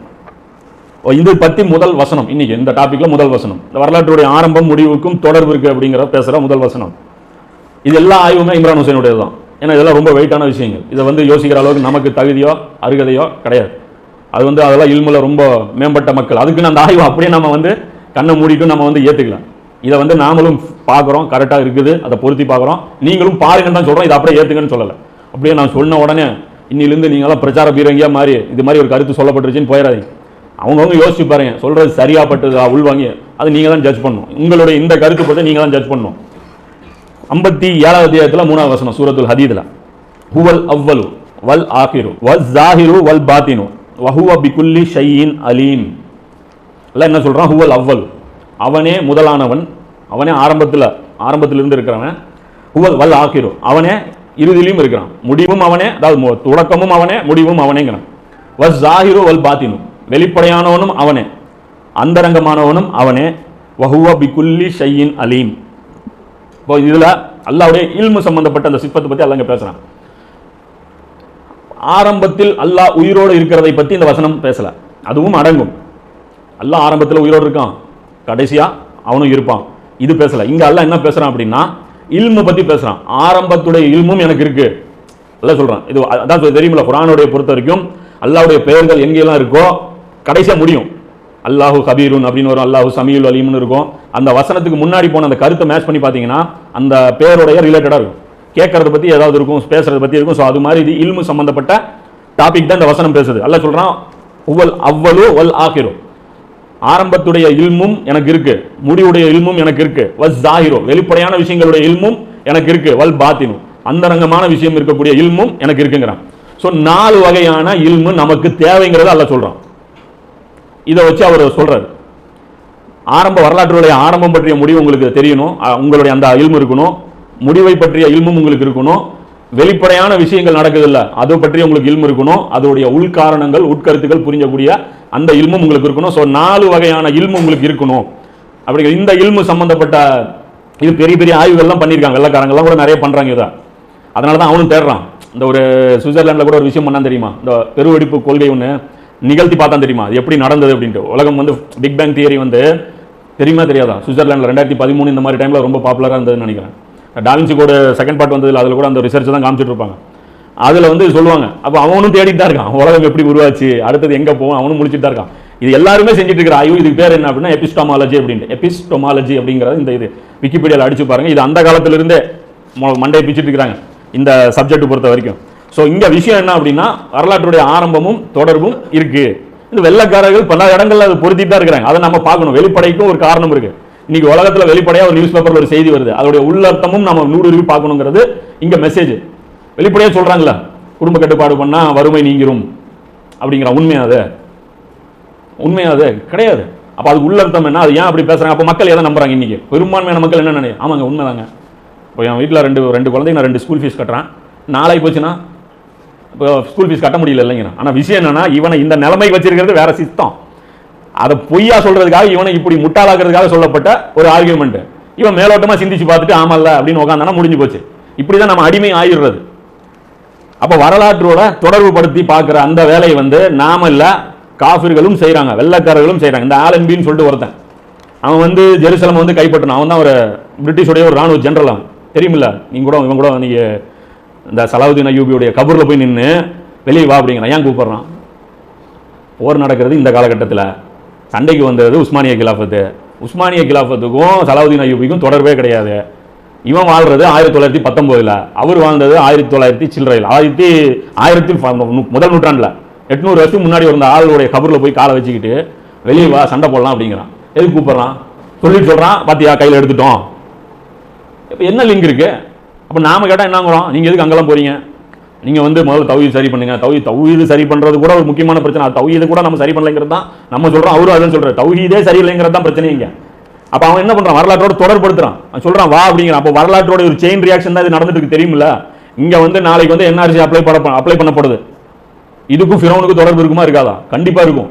A: ஓ, இது பத்தி முதல் வசனம். இன்னைக்கு இந்த டாப்பிக்கில் முதல் வசனம். இந்த வரலாற்றுடைய ஆரம்பம் முடிவுக்கும் தொடர்பு இருக்கு அப்படிங்கிற பேசுகிற முதல் வசனம். இது எல்லா ஆய்வுமே இம்ரான் ஹுசைனுடையது தான். ஏன்னா இதெல்லாம் ரொம்ப வெயிட்டான விஷயங்கள். இதை வந்து யோசிக்கிற அளவுக்கு நமக்கு தகுதியோ அருகதையோ கிடையாது. அது வந்து அதெல்லாம் இல்முல ரொம்ப மேம்பட்ட மக்கள். அதுக்கு அந்த ஆய்வு அப்படியே நம்ம வந்து கண்ணை மூடிட்டு நம்ம வந்து ஏற்றுக்கலாம் இதை வந்து நாமளும் பார்க்குறோம் கரெக்டாக இருக்குது அதை பொருத்தி பார்க்குறோம். நீங்களும் பாருங்கன்னு தான் சொல்கிறோம் இதை அப்படியே ஏற்றுங்கன்னு சொல்லலை. அப்படியே நான் சொன்ன உடனே இன்னிலிருந்து நீங்களாம் பிரச்சார பீரங்கியா மாறி இது மாதிரி ஒரு கருத்து சொல்லப்பட்டுருச்சுன்னு போயிடாதீங்க. அவங்கவுங்க யோசிச்சு பாருங்க சொல்கிறது சரியாப்பட்டதா உள்வாங்கி அது நீங்கள் தான் ஜட்ஜ் பண்ணணும். உங்களுடைய இந்த கருத்து பற்றி நீங்கள் தான் ஜட்ஜ் பண்ணணும். ஐம்பத்தி ஏழாவது அத்தியாயத்தில் மூணாவது வசனம் சூரத்துல் ஹதீதில். ஹுவல் அவ்வலு வல் ஆஹிரு வல் ஜாஹிரு வல் பாத்தினு வஹுவ பிகுல்லி ஷையின் அலீம். எல்லாம் என்ன சொல்கிறான் ஹுவல் அவ்வல். அவனே முதலானவன். அவனே ஆரம்பத்தில் ஆரம்பத்திலிருந்து இருக்கிறவன். உவல் வல் ஆக்கிரும் அவனே இறுதியிலையும் இருக்கிறான். முடிவும் அவனே அதாவது தொடக்கமும் அவனே முடிவும் அவனேங்கிறான். வஸ் ஜாஹிரு வல் பாத்தினு. வெளிப்படையானவனும் அவனே. அந்தரங்கமானவனும் அவனே. வஹுவ பிகுல்லி ஷையின் அலீம். இப்போ இதுல அல்லாவுடைய இல்மு சம்பந்தப்பட்ட அந்த சிற்பத்தை பத்தி அல்லங்க பேசுகிறான் பேசுறான். ஆரம்பத்தில் அல்லாஹ் உயிரோடு இருக்கிறதை பத்தி இந்த வசனம் பேசல. அதுவும் அடங்கும். அல்லாஹ் ஆரம்பத்தில் உயிரோடு இருக்கான். கடைசியாக அவனும் இருப்பான். இது பேசலை. இங்கே அல்ல என்ன பேசுகிறான் அப்படின்னா இல்மு பற்றி பேசுகிறான் ஆரம்பத்துடைய இல்மும் எனக்கு இருக்குது அல்லாஹ் சொல்கிறான் இது அதான் தெரியுமில்ல குரானுடைய பொறுத்த வரைக்கும் அல்லாஹ்வுடைய பெயர்கள் எங்கெல்லாம் இருக்கோ கடைசியாக முடியும். அல்லாஹு கபீருன் அப்படின்னு வரும். அல்லாஹு சமீல் அலீம்னு இருக்கும். அந்த வசனத்துக்கு முன்னாடி போன அந்த கருத்தை மேட்ச் பண்ணி பார்த்தீங்கன்னா அந்த பேருடைய ரிலேட்டடாக இருக்கும். கேட்கறத பற்றி ஏதாவது இருக்கும் பேசுறத பற்றி இருக்கும். ஸோ அது மாதிரி இது இல்மு சம்மந்தப்பட்ட டாபிக் தான் இந்த வசனம் பேசுது. அல்ல சொல்கிறான் ஒவ்வொல் அவ்வளோ ஒல் ஆகிரும் ஆரம்பத்துடைய இல்மும் எனக்கு இருக்கு. முடிவுடைய இல்மும் எனக்கு இருக்கு. வஸ் ஜாகிரோ வெளிப்படையான விஷயங்களுடைய இல்மும் எனக்கு இருக்கு. வல் பாத்தினும் அந்தரங்கமான விஷயம் இருக்கக்கூடிய இல்மும் எனக்கு இருக்குங்கிறான். ஸோ நாலு வகையான இல்மு நமக்கு தேவைங்கிறத அல்ல சொல்கிறான் இதை வச்சு அவர் சொல்கிறார் ஆரம்ப வரலாற்றுடைய ஆரம்பம் பற்றிய முடிவு உங்களுக்கு தெரியணும். உங்களுடைய அந்த இல்மு இருக்கணும். முடிவை பற்றிய இல்மும் உங்களுக்கு இருக்கணும். வெளிப்படையான விஷயங்கள் நடக்குதில்ல அது பற்றி உங்களுக்கு இல்மு இருக்கணும். அதோடைய உள்காரணங்கள் உட்கருத்துக்கள் புரிஞ்சக்கூடிய அந்த இல்மும் உங்களுக்கு இருக்கணும். ஸோ நாலு வகையான இல்மு உங்களுக்கு இருக்கணும். அப்படிங்கிற இந்த இல்மு சம்மந்தப்பட்ட இது பெரிய பெரிய ஆய்வுகள்லாம் பண்ணியிருக்காங்க. வெள்ளக்காரங்கெல்லாம் கூட நிறைய பண்ணுறாங்க இதை. அதனால தான் அவனும் தேடுறான். இந்த ஒரு சுவிட்சர்லாண்டில் கூட ஒரு விஷயம் பண்ணான் தெரியுமா? இந்த பெருவெடிப்பு கொள்கை ஒன்று நிகழ்த்தி பார்த்தான் தெரியுமா? அது எப்படி நடந்தது அப்படின்ட்டு. உலகம் வந்து பிக் பேங் தியரி வந்து தெரியுமா தெரியாதா? சுவிட்சர்லாண்டில் ரெண்டாயிரத்தி பதிமூணு இந்த மாதிரி டைமில் ரொம்ப பாப்புலராக இருந்ததுன்னு நினைக்கிறேன். டாவின்சி கூட செகண்ட் பார்ட் வந்ததில் அதில் கூட அந்த ரிசர்ச் தான் காமிச்சிட்டு இருப்பாங்க. அதில் வந்து சொல்லுவாங்க அப்போ அவனும் தேடிட்டு தான் இருக்கான். உலகம் எப்படி உருவாச்சு அடுத்தது எங்கே போவோம் அவனும் முடிச்சுட்டு தான் இருக்கான். இது எல்லாருமே செஞ்சுட்டு இருக்கிற ஆய்வு. இதுக்கு பேர் என்ன அப்படின்னா எபிஸ்டோமாலஜி அப்படின்ட்டு. எபிஸ்டமாலஜி அப்படிங்கிறது இந்த இது. விக்கிபீடியாவில் அடிச்சு பாருங்க. இது அந்த காலத்திலிருந்தே மொ- மண்டையை பிச்சுட்டு இருக்கிறாங்க. இந்த சப்ஜெக்ட் பொறுத்த வரைக்கும். ஸோ இங்கே விஷயம் என்ன அப்படின்னா வரலாற்றுடைய ஆரம்பமும் தொடர்பும் இருக்குது இந்த வெள்ளக்காரர்கள் பல இடங்களில் அதை பொருத்தி தான் இருக்கிறாங்க. அதை நம்ம பார்க்கணும். வெளிப்படைக்கும் ஒரு காரணம் இருக்குது இன்னைக்கு உலகத்தில் வெளிப்படையாக ஒரு நியூஸ் பேப்பரில் ஒரு செய்தி வருது. அதோடைய உள்ளர்த்தமும் நம்ம நூறு பார்க்கணுங்கிறது இங்கே மெசேஜ் வெளிப்படையாக சொல்றாங்கல்ல குடும்ப கட்டுப்பாடு பண்ணால் வறுமை நீங்கிரும். அப்படிங்கிற உண்மையாது உண்மையா அது? கிடையாது. அப்போ அதுக்கு உள்ளர்த்தம் என்ன? அது ஏன் அப்படி பேசுறாங்க? அப்போ மக்கள் எதை நம்புறாங்க இன்றைக்கி பெரும்பான்மையான மக்கள் என்ன நினைக்கிறாங்க ஆமாங்க உண்மைதாங்க. இப்போ என் வீட்டில் ரெண்டு ரெண்டு குழந்தைங்க நான் ரெண்டு ஸ்கூல் ஃபீஸ் கட்டுறேன். நாளைக்கு போச்சுன்னா இப்போ ஸ்கூல் ஃபீஸ் கட்ட முடியல இல்லைங்க. ஆனால் விஷயம் என்னென்னா இவனை இந்த நிலைமைக்கு வச்சிருக்கிறது வேற சித்தம் அதை பொய்யா சொல்கிறதுக்காக இவனை இப்படி முட்டாளாக்குறதுக்காக சொல்லப்பட்ட ஒரு ஆர்கியூமெண்ட்டு இவன் மேலோட்டமாக சிந்திச்சு பார்த்துட்டு ஆமல்ல அப்படின்னு உட்காந்தானா முடிஞ்சு போச்சு. இப்படி தான் நம்ம அடிமை ஆயிடுறது. அப்போ வரலாற்றோட தொடர்பு படுத்தி பார்க்குற அந்த வேலையை வந்து நாம இல்லை காஃபிர்களும் செய்கிறாங்க வெள்ளக்காரர்களும் செய்கிறாங்க இந்த ஆலன்பின்னு சொல்லிட்டு ஒருத்தன். அவன் வந்து ஜெருசலம் வந்து கைப்பற்றினான் அவன் தான் ஒரு பிரிட்டிஷுடைய ஒரு ராணுவ ஜென்ரல் அவன். தெரியுமில்ல? நீங்கள் கூட இவன் கூட நீங்கள் இந்த சலாவுதீன் அய்யூபியுடைய கபூரில் போய் நின்று வெளியே வா அப்படிங்கிறான் ஏன் கூப்பிட்றான்? போர் நடக்கிறது இந்த காலகட்டத்தில். சண்டைக்கு வந்தது உஸ்மானிய கிலாஃபத்து. உஸ்மானிய கிலாஃபத்துக்கும் சலாவுதீன் அய்யூபிக்கும் தொடர்பே கிடையாது. இவன் வாழ்றது ஆயிரத்தி தொள்ளாயிரத்தி பத்தொம்போதில். அவர் வாழ்ந்தது ஆயிரத்தி தொள்ளாயிரத்தி சில்லறையில். ஆயிரத்தி ஆயிரத்தி முதல் நூற்றாண்டில். எட்நூறு வருஷத்துக்கு முன்னாடி வந்த ஆளுடைய கபரில் போய் காலை வச்சுக்கிட்டு வெளியே வா சண்டை போடலாம் அப்படிங்கிறான். எதுக்கு கூப்பிட்றான்? சொல்லிட்டு சொல்கிறான் பாத்தியா கையில் எடுத்துட்டோம். இப்போ என்ன லிங்க் இருக்குது அப்போ நாம கேட்டால் என்னங்கிறோம்? நீங்கள் எதுக்கு அங்கெல்லாம் போகிறீங்க நீங்கள் வந்து முதல்ல தவீது சரி பண்ணுங்க. தவி தவீது சரி பண்ணுறது கூட ஒரு முக்கியமான பிரச்சனை. தவீது கூட நம்ம சரி பண்ணலைங்கிறது தான் நம்ம சொல்கிறோம் அவரும் அதான் சொல்கிறார் தவீதே சரியில்லைங்கிறது தான் பிரச்சனை இங்கே அப்போ அவன் என்ன பண்ணுறான் வரலாற்றோட தொடர்படுத்துறான் அவன் சொல்கிறான் வா அப்படிங்கிறான் அப்போ வரலாற்றோட ஒரு செயின் ரியாக்ஷன் தான் இது நடந்துட்டு இருக்கு தெரியுமில்ல இங்கே வந்து நாளைக்கு வந்து என்ஆர்சி அப்ளை பண்ண அப்ளை பண்ணப்படுது. இதுக்கும் ஃபிரௌனுக்கும் தொடர்பு இருக்குமா? இருக்காதா? கண்டிப்பாக இருக்கும்.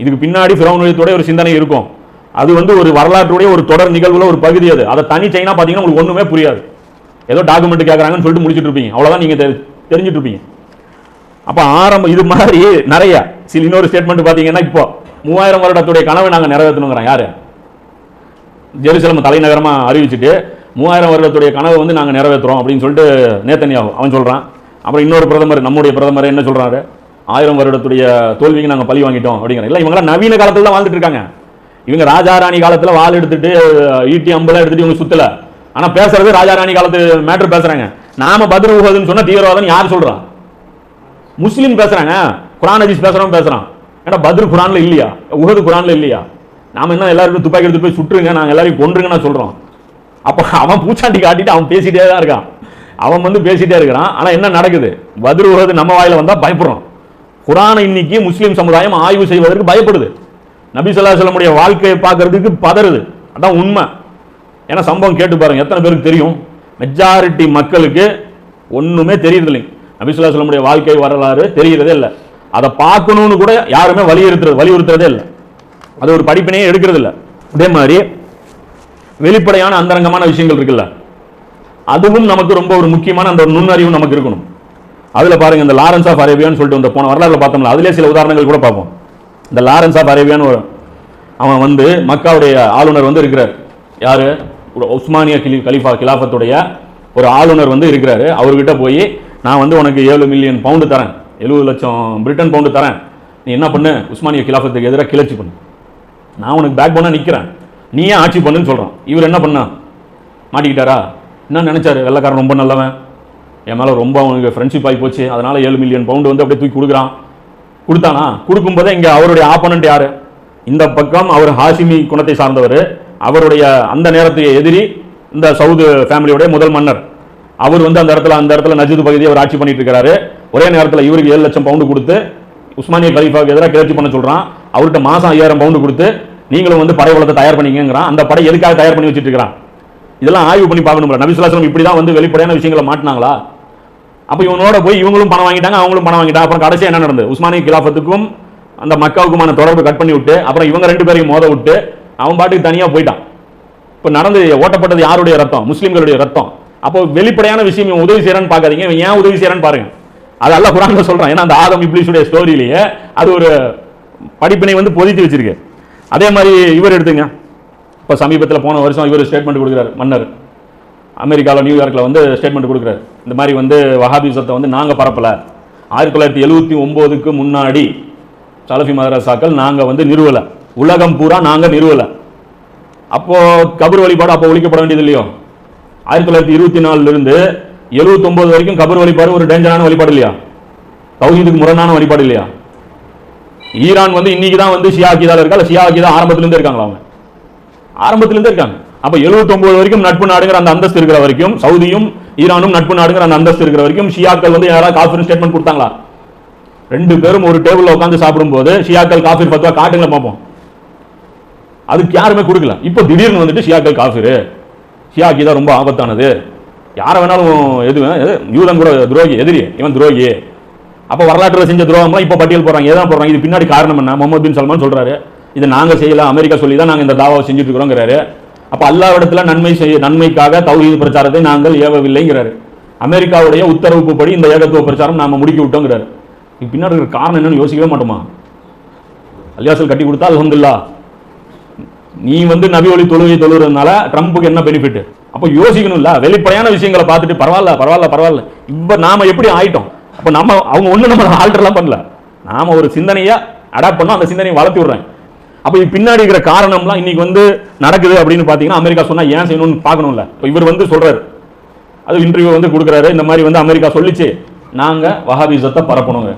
A: இதுக்கு பின்னாடி ஃபிரௌனுடைய ஒரு சிந்தனை இருக்கும். அது வந்து ஒரு வரலாற்றுடைய ஒரு தொடர் நிகழ்வுல ஒரு பகுதி அது. அதை தனி செயினா பார்த்தீங்கன்னா உங்களுக்கு ஒண்ணுமே புரியாது. ஏதோ டாக்குமெண்ட் கேட்குறாங்கன்னு சொல்லிட்டு முடிச்சுட்டு இருப்பீங்க. அவ்வளவுதான் நீங்க தெரிஞ்சுட்டு இருப்பீங்க. அப்ப ஆரம்பம் இது மாதிரி நிறைய. சில இன்னொரு ஸ்டேட்மெண்ட் பாத்தீங்கன்னா இப்போ. மூவாயிரம் வருடத்துடைய கனவை நாங்க நிறைவேற்றணுங்கிறோம் யாரு? ஜெருசலம் தலைநகரமாக அறிவிச்சுட்டு மூவாயிரம் வருடத்துடைய கனவை வந்து நாங்கள் நிறைவேற்றுறோம் அப்படின்னு சொல்லிட்டு நேத்தனியாகும் அவன் சொல்கிறான் அப்புறம் இன்னொரு பிரதமர் நம்முடைய பிரதமர் என்ன சொல்கிறாரு ஆயிரம் வருடத்துடைய தோல்விக்கு நாங்கள் பழி வாங்கிட்டோம் அப்படிங்கிற இல்லை இவங்களாம் நவீன காலத்தில் தான் வாழ்ந்துட்டு இருக்காங்க. இவங்க ராஜாராணி காலத்தில் வாள் எடுத்துட்டு ஈட்டி அம்பலம் எடுத்துட்டு இவங்க சுத்தல. ஆனால் பேசுறது ராஜாராணி காலத்து மேட்ரு பேசுறாங்க. நாம பத்ர உகதுன்னு சொன்னா தீவிரவாதம் யார் சொல்றா? முஸ்லீம் பேசுறாங்க குரான் ஹதீஸ் பேசுறவன் பேசுறான். ஏன்னா பத்ர் குரான்ல இல்லையா? உகது குரான்ல இல்லையா? நாம என்ன எல்லாருக்கும் துப்பாக்கி எடுத்து போய் சுட்டுருங்க நாங்கள் எல்லாரையும் கொன்றுங்கன்னு சொல்கிறோம் அப்போ அவன் பூச்சாண்டி காட்டிட்டு அவன் பேசிட்டே தான் இருக்கான். அவன் வந்து பேசிட்டே இருக்கிறான். ஆனால் என்ன நடக்குது? பதில் உறது நம்ம வாயில வந்தால் பயப்படுறோம். குரானை இன்னைக்கு முஸ்லீம் சமுதாயம் ஆய்வு செய்வதற்கு பயப்படுது. நபி ஸல்லல்லாஹு வாழ்க்கையை பார்க்கறதுக்கு பதறுது. அதான் உண்மை. ஏன்னா சம்பவம் கேட்டு பாருங்க எத்தனை பேருக்கு தெரியும்? மெஜாரிட்டி மக்களுக்கு ஒன்றுமே தெரியறது நபி நபிசுல்லா சொல்லமுடைய வாழ்க்கை வரலாறு தெரியறதே இல்லை. அதை பார்க்கணும்னு கூட யாருமே வலியுறுத்துறது வலியுறுத்துறதே இல்லை. அது ஒரு படிப்பினையே எடுக்கிறது இல்லை அதே மாதிரி வெளிப்படையான அந்தரங்கமான விஷயங்கள் இருக்குல்ல. அதுவும் நமக்கு ரொம்ப ஒரு முக்கியமான அந்த ஒரு நுண்ணறிவு நமக்கு இருக்கணும். அதில் பாருங்க இந்த லாரன்ஸ் ஆஃப் அரேபியான்னு சொல்லிட்டு இந்த போன வரலாறுல பார்த்தோம்ல அதிலே சில உதாரணங்கள் கூட பார்ப்போம். இந்த லாரன்ஸ் ஆஃப் அரேபியான்னு ஒரு அவன் வந்து மக்காவுடைய ஆளுநர் வந்து இருக்கிறார். யார்? ஒரு உஸ்மானிய கிலி கலிஃபா கிலாஃபத்துடைய ஒரு ஆளுநர் வந்து இருக்கிறாரு. அவர்கிட்ட போய் நான் வந்து உனக்கு ஏழு மில்லியன் பவுண்டு தரேன். எழுபது லட்சம் பிரிட்டன் பவுண்டு தரேன். நீ என்ன பண்ணு? உஸ்மானிய கிலாஃபத்துக்கு எதிராக கிளர்ச்சி பண்ணு. நான் உனக்கு பேக் போனாக நிற்கிறேன் நீ ஏன் ஆட்சி பண்ணுன்னு சொல்கிறான் இவர் என்ன பண்ணா? மாட்டிக்கிட்டாரா? என்ன நினச்சாரு? வெள்ளைக்காரன் ரொம்ப நல்லவன். என் மேலே ரொம்ப அவனுக்கு ஃப்ரெண்ட்ஷிப் ஆகி போச்சு. அதனால் ஏழு மில்லியன் பவுண்டு வந்து அப்படியே தூக்கி கொடுக்குறான். கொடுத்தானா? கொடுக்கும்போதே இங்கே அவருடைய ஆப்போனண்ட் யார்? இந்த பக்கம் அவர் ஹாசிமி குணத்தை சார்ந்தவர். அவருடைய அந்த நேரத்தை எதிரி இந்த சவுது ஃபேமிலியோடைய முதல் மன்னர். அவர் வந்து அந்த இடத்துல அந்த இடத்துல நஜிது பகுதியை அவர் ஆட்சி பண்ணிட்டு இருக்கிறாரு. ஒரே நேரத்தில் இவருக்கு ஏழு லட்சம் பவுண்டு கொடுத்து உஸ்மானிய கலீஃபாவுக்கு எதிராக கிளர்ச்சி பண்ண சொல்கிறான் அவர்கிட்ட மாதம் ஐயாயிரம் பவுண்டு கொடுத்து நீங்களும் வந்து படை வளத்தை தயார் பண்ணிக்கங்கிறான். அந்த படை எதுக்காக தயார் பண்ணி வச்சிட்டு இருக்கிறான் இதெல்லாம் ஆய்வு பண்ணி பார்க்கணும்ல நபிசுல்லாஸ்லம் இப்படி தான் வந்து வெளிப்படையான விஷயங்களை மாட்டினாங்களா? அப்போ இவனோட போய் இவங்களும் பணம் வாங்கிட்டாங்க அவங்களும் பணம் வாங்கிட்டாங்க. அப்புறம் கடைசி என்ன நடந்தது? உஸ்மானிய கிலாஃபத்துக்கும் அந்த மக்காவுக்குமான தொடர்பு கட் பண்ணி விட்டு அப்புறம் இவங்க ரெண்டு பேரையும் மோத விட்டு அவன் பாட்டுக்கு தனியாக போயிட்டான். இப்போ நடந்து ஓட்டப்பட்டது யாருடைய ரத்தம்? முஸ்லீம்களுடைய ரத்தம். அப்போ வெளிப்படையான விஷயம் இவன் உதவி செய்யறான்னு பார்க்காதீங்க. இவன் ஏன் உதவி செய்யறான்னு பாருங்க. அது அல்ல குரான்ல சொல்றான். ஏன்னா அந்த ஆதம் இப்ளீஸுடைய ஸ்டோரியிலேயே அது ஒரு படிப்பினை வந்து பொதித்து வச்சிருக்கு. அதே மாதிரி இவர் எடுத்துங்க. இப்போ சமீபத்தில் போன வருஷம் இவர் ஸ்டேட்மெண்ட் கொடுக்குறாரு மன்னர். அமெரிக்காவில் நியூயார்க்கில் வந்து ஸ்டேட்மெண்ட் கொடுக்குறாரு. இந்த மாதிரி வந்து வஹாபிசத்தை வந்து நாங்கள் பரப்பல. ஆயிரத்தி தொள்ளாயிரத்தி எழுபத்தி ஒம்போதுக்கு முன்னாடி சலஃபி மதரசாக்கள் நாங்கள் வந்து நிறுவலை. உலகம் பூரா நாங்கள் நிறுவலை. அப்போது கபர் வழிபாடு அப்போ ஒழிக்கப்பட வேண்டியது இல்லையோ? ஆயிரத்தி தொள்ளாயிரத்தி இருபத்தி நாலுலேருந்து எழுபத்தொம்போது வரைக்கும் கபர் வழிபாடு ஒரு டேஞ்சரான வழிபாடு இல்லையா? தௌஹீதுக்கு முரணான வழிபாடு இல்லையா? ஈரான் வந்து இன்னைக்கு தான் வந்து ஷியா அகிதாவில் இருக்கா? இல்லை ஷியா அகிதா ஆரம்பத்திலேருந்து இருக்காங்களா அவங்க? ஆரம்பத்திலேருந்து இருக்காங்க. அப்போ 79 வரைக்கும் நட்பு நாடுங்கிற அந்த அந்தஸ்து இருக்கிற வரைக்கும் சவுதியும் ஈரானும் நட்பு நாடுங்கிற அந்த அந்தஸ்து இருக்கிற வரைக்கும் ஷியாக்கள் வந்து யாராவது காஃபிர் ஸ்டேட்மெண்ட் கொடுத்தாங்களா? ரெண்டு பேரும் ஒரு டேபிளில் உட்காந்து சாப்பிடும்போது ஷியாக்கள் காஃபிர் பத்துவா காட்டுங்களை பார்ப்போம் அதுக்கு யாருமே கொடுக்கல. இப்போ திடீர்னு வந்துட்டு ஷியாக்கள் காஃபிரு. ஷியாக்கி தான் ரொம்ப ஆபத்தானது. யாரை வேணாலும் எது எது, யூதன் கூட துரோகி எதிரி இவன் துரோகி. அப்போ வரலாற்றில் செஞ்ச துரோகம்லாம் இப்போ பட்டியல் போடுறாங்க. எதான் போடுறாங்க? இது பின்னாடி காரணம் என்ன? முகமது பின் சல்மான் சொல்கிறாரு இதை நாங்கள் செய்யலாம் அமெரிக்கா சொல்லி தான் நாங்கள் இந்த தாவாவை செஞ்சுட்டு இருக்கிறோங்கிறாரு. அல்லா இடத்துல நன்மை செய்ய நன்மைக்காக தௌஹீது பிரச்சாரத்தை நாங்கள் ஏவவில்லைங்கிறாரு. அமெரிக்காவுடைய உத்தரவுப்படி இந்த ஏகத்துவ பிரச்சாரம் நாம முடிக்கி விட்டோங்கிறாரு. இது பின்னாடி இருக்கிற காரணம் என்னன்னு யோசிக்கவே மாட்டோமா? அலியாசல் கட்டி கொடுத்தா அலமதுல்லா நீ வந்து நபி ஒளி தொழுகை தொழுகிறதுனால ட்ரம்ப்புக்கு என்ன பெனிஃபிட் அப்போ யோசிக்கணும்ல. வெளிப்படையான விஷயங்களை பார்த்துட்டு பரவாயில்ல பரவாயில்ல பரவாயில்ல. இப்போ நாம எப்படி ஆயிட்டோம்? அப்போ நம்ம அவங்க ஒன்றும் நம்ம ஆல்டர்லாம் பண்ணல. நாம் ஒரு சிந்தனையை அடாப்ட் பண்ணோம் அந்த சிந்தனையை வளர்த்து விட்றேன். அப்போ இது பின்னாடி இருக்கிற காரணம்லாம் இன்னைக்கு வந்து நடக்குது அப்படின்னு பார்த்தீங்கன்னா அமெரிக்கா சொன்னால் ஏன் செய்யணும்னு பார்க்கணும்ல. இப்போ இவர் வந்து சொல்கிறாரு அது இன்டர்வியூ வந்து கொடுக்குறாரு. இந்த மாதிரி வந்து அமெரிக்கா சொல்லிச்சு. நாங்கள் வஹாபிசத்தை பரப்பணுங்க.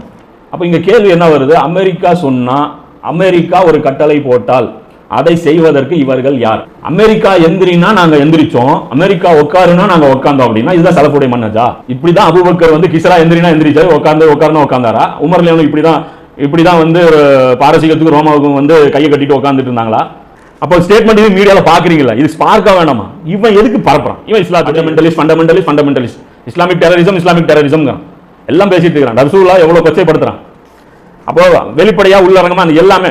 A: அப்போ இங்கே கேள்வி என்ன வருது? அமெரிக்கா சொன்னால் அமெரிக்கா ஒரு கட்டளை போட்டால் அதை செய்வதற்கு இவர்கள் யார்? அமெரிக்கா எந்திரினா நாங்க எந்திரிச்சோம். அமெரிக்கா உட்காருனா நாங்க உட்காந்தோம் அப்படின்னா இதுதான் சலப்புடைய மன்னஜா. இப்படிதான் அபுபக்கர் வந்து கிசரா எந்திரினா எந்திரிச்சாரு உட்கார்ந்து உட்கார்ந்து உட்கார்ந்தாரா? உமர்ல இப்படிதான் இப்படிதான் வந்து ஒரு பாரசீகத்துக்கு ரோமாவுக்கும் வந்து கையை கட்டிட்டு உட்காந்துட்டு இருந்தாங்களா? அப்போ ஸ்டேட்மெண்ட் இது மீடியாவில் பார்க்குறீங்களா இது ஸ்பார்க்கா வேணாமா? இவன் எதுக்கு பரப்புறான்? இவன் இஸ்லாம் fundamentalist fundamentalist fundamentalist Islamic terrorism Islamic terrorism எல்லாம் பேசிட்டு இருக்கிறான். ரசூல்லா எவ்வளோ கொச்சைப்படுத்துறான்? அப்போ வெளிப்படையாக உள்ளரங்கமாக அந்த எல்லாமே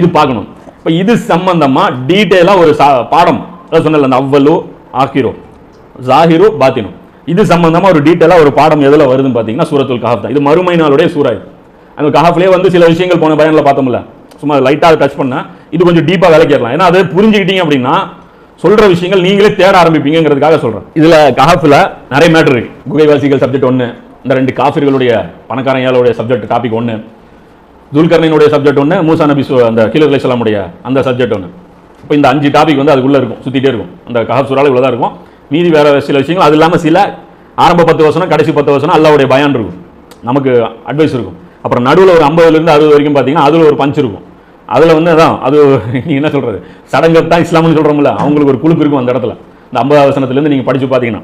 A: இது பார்க்கணும். இப்போ இது சம்பந்தமாக டீட்டெயிலாக ஒரு சா- பாடம். அதான் சொன்னல அந்த அவ்வலு ஆக்கிரோ ஜாகிரு பாத்தினோ. இது சம்பந்தமாக ஒரு டீட்டெயிலாக ஒரு பாடம் எதில் வருதுன்னு பார்த்தீங்கன்னா சூரத்துல் கஹப் தான். இது மறுமை நாளுடைய சூறாய். அந்த கஹாஃப்லேயே வந்து சில விஷயங்கள் போன பயனில் பார்த்தோம்ல. சும்மா லைட்டாக டச் பண்ணால் இது கொஞ்சம் டீப்பாக விளக்கிடலாம். ஏன்னா அதை புரிஞ்சுக்கிட்டீங்க அப்படின்னா சொல்கிற விஷயங்கள் நீங்களே தேட ஆரம்பிப்பீங்கிறதுக்காக சொல்கிறேன் இதில் கஹாஃபில் நிறைய மேட்ரு இருக்குது குகைவாசிகள் சப்ஜெக்ட் ஒன்று இந்த ரெண்டு காஃபிர்களுடைய பணக்காரங்களுடைய சப்ஜெக்ட் டாபிக் ஒன்று துல்கர்ணினுடைய சப்ஜெக்ட் ஒன்று மூசா நபி அந்த கீழர் அலைஹிஸ்ஸலாமுடைய அந்த சப்ஜெக்ட் ஒன்று இப்போ இந்த அஞ்சு டாபிக் வந்து அதுக்குள்ளே இருக்கும் சுற்றிட்டே இருக்கும். அந்த கஹப் சூறால இவ்வளோ தான் இருக்கும். மீதி வேற சில விஷயங்கள் அது இல்லாமல் சில ஆரம்ப பத்து வருஷம் கடைசி பத்து வருஷம் அல்லாவுடைய பயான் இருக்கும். நமக்கு அட்வைஸ் இருக்கும். அப்புறம் நடுவில் ஒரு ஐம்பதுலேருந்து அறுபது வரைக்கும் பார்த்தீங்கன்னா அதில் ஒரு பஞ்ச் இருக்கும். அதில் வந்து அதான் அது நீங்கள் [LAUGHS] என்ன சொல்கிறது சடங்கு தான் இஸ்லாம்னு சொல்கிறோம்ல அவங்களுக்கு ஒரு குழுப்பு இருக்கும் அந்த இடத்துல. இந்த ஐம்பதாவது வசனத்துலேருந்து நீங்கள் படித்து பார்த்தீங்கன்னா.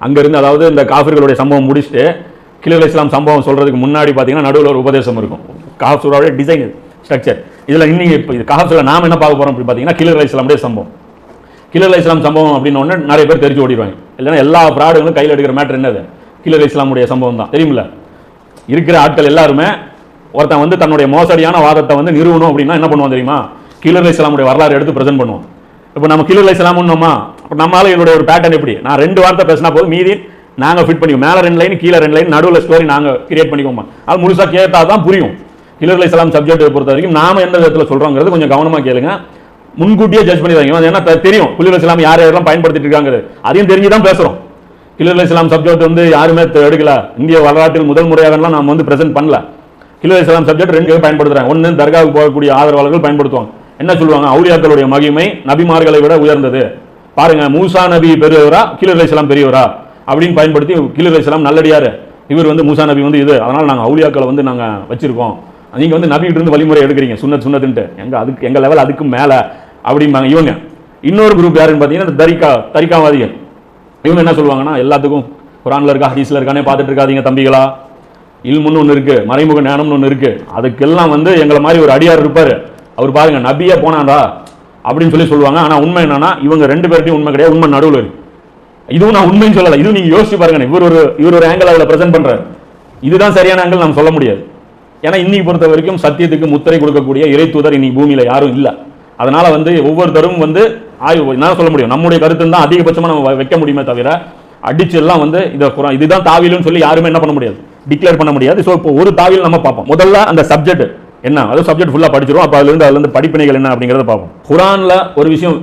A: அங்கேருந்து அதாவது இந்த காஃபிர்களுடைய சம்பவம் முடிச்சுட்டு கிலோ இஸ்லாம் சம்பவம் சொல்கிறதுக்கு முன்னாடி பார்த்தீங்கன்னா நடுவில் ஒரு உபதேசம் இருக்கும். காஃப் டிசைன் ஸ்ட்ரக்சர் இதில் இன்னைக்கு இப்போ இது காஃப் நாம் என்ன பார்க்க போகிறோம் அப்படி பார்த்தீங்கன்னா கிலர் இஸ்லாமுடைய சம்பவம். கிலர் இஸ்லாம் சம்பவம் அப்படின்னு ஒன்று நிறைய பேர் தெரிஞ்சு ஓடிடுவாங்க. இல்லைன்னா எல்லா ஃப்ராடுகளும் கையில் எடுக்கிற மேட்டர் என்னது? கிலர் இஸ்லாமுடைய சம்பவம் தான். தெரியுமில்ல? இருக்கிற ஆட்கள் எல்லாருமே ஒருத்தன் வந்து தன்னுடைய மோசடியான வாதத்தை வந்து நிறுவனம் அப்படின்னா என்ன பண்ணுவான் தெரியுமா? கிலர் இஸ்லாமுடைய வரலாறு எடுத்து ப்ரெசென்ட் பண்ணுவோம் இப்போ நம்ம கிலர் இஸ்லாம்னோமா அப்போ நம்மளால என்னுடைய ஒரு பேட்டர்ன் எப்படி? நான் ரெண்டு வார்த்தை பேசினா போதும். மீதி நாங்கள் ஃபிட் பண்ணிக்குவோம். மேலே ரெண்டு லைன் கீழே ரெண்டு லைன் நடுவில் ஸ்டோரி நாங்கள் கிரியேட் பண்ணிக்குவோம் அது முழுசாக கேட்டால் தான் புரியும். கிலர் இஸ்லாம் சப்ஜெக்ட் பொறுத்த வரைக்கும் நாம எந்த விதத்தில் சொல்கிறோங்கிறது கொஞ்சம் கவனமாக கேளுங்க. முன்கூட்டியே ஜட்ஜ் பண்ணி வைங்க ஏன்னா தெரியும். கிலர் இஸ்லாம் யார் யாரெல்லாம் பயன்படுத்திட்டு இருக்காங்க அதையும் தெரிஞ்சு தான் பேசுகிறோம் கிலர் இஸ்லாம் சப்ஜெக்ட் வந்து யாருமே எடுக்கல. இந்திய வரலாற்றில் முதல் முறையாகலாம் நாம் வந்து பிரசென்ட் பண்ணல. கிலர் இஸ்லாம் சப்ஜெக்ட் ரெண்டு பேர் பயன்படுத்துறாங்க. ஒன்று தர்காவுக்கு போகக்கூடிய ஆதரவாளர்கள் பயன்படுத்துவாங்க. என்ன சொல்லுவாங்க? அவுலியாக்களுடைய மகிமை நபிமார்களை விட உயர்ந்தது. பாருங்க மூசா நபி பெரியவரா கிலர் இஸ்லாம் பெரியவரா அப்படின்னு பயன்படுத்தி கிலர் இஸ்லாம் நல்லடியாரு. இவர் வந்து மூசா நபி வந்து இது. அதனால நாங்கள் அவுளியாக்களை வந்து நாங்கள் வச்சிருக்கோம். நீங்கள் வந்து நபிகிட்ட இருந்து வழிமுறை எடுக்கிறீங்க சுண்ணத் சுண்ணத்துன்ட்டு. எங்கள் அதுக்கு எங்கள் லெவல் அதுக்கு மேலே அப்படிம்பாங்க. இவங்க இன்னொரு குரூப் யாருன்னு பார்த்தீங்கன்னா தரிக்கா தரிக்காவாதிகள். இவங்க என்ன சொல்லுவாங்கன்னா எல்லாத்துக்கும் குரான்ல இருக்கா ஹதீஸ்ல இருக்கானே பார்த்துட்டு இருக்காதீங்க தம்பிகளா. இல்முன்னு ஒன்று இருக்கு மறைமுக ஞானம்னு ஒன்று இருக்கு. அதுக்கெல்லாம் வந்து எங்களை மாதிரி ஒரு அடியார் இருப்பார். அவர் பாருங்க நபியே போனாண்டா அப்படின்னு சொல்லி சொல்லுவாங்க. ஆனால் உண்மை என்னன்னா இவங்க ரெண்டு பேர்ட்டையும் உண்மை கிடையாது. உண்மை நடுவில் இருக்கு. இதுவும் நான் உண்மைன்னு சொல்லலை. இதுவும் நீங்கள் யோசிச்சு பாருங்க. இவர் ஒரு இவர் ஒரு ஆங்கிள் அதில் ப்ரெசென்ட் பண்ணுறாரு இதுதான் சரியான ஆங்கிள் நம்ம சொல்ல முடியாது. ஏன்னா இன்னைக்கு பொறுத்த வரைக்கும் சத்தியத்துக்கு முத்திரை கொடுக்கக்கூடிய இறை தூதர் இன்னைக்கு பூமியில் யாரும் இல்லை. அதனால வந்து ஒவ்வொருத்தரும் வந்து ஆய்வு என்ன சொல்ல முடியும்? நம்முடைய கருத்து தான் அதிகபட்சமாக நம்ம வைக்க முடியுமே தவிர அடிச்சு எல்லாம் வந்து இதை குரான் இதுதான் தாவிலுன்னு சொல்லி யாருமே என்ன பண்ண முடியாது. டிக்ளேர் பண்ண முடியாது. ஸோ இப்போ ஒரு தாவில் நம்ம பார்ப்போம். முதல்ல அந்த சப்ஜெக்ட் என்ன? அது சப்ஜெக்ட் ஃபுல்லாக படிச்சிடும் அப்போ அதுலேருந்து அதுலேருந்து படிப்பினைகள் என்ன அப்படிங்கறத பார்ப்போம். குரானில் ஒரு விஷயம்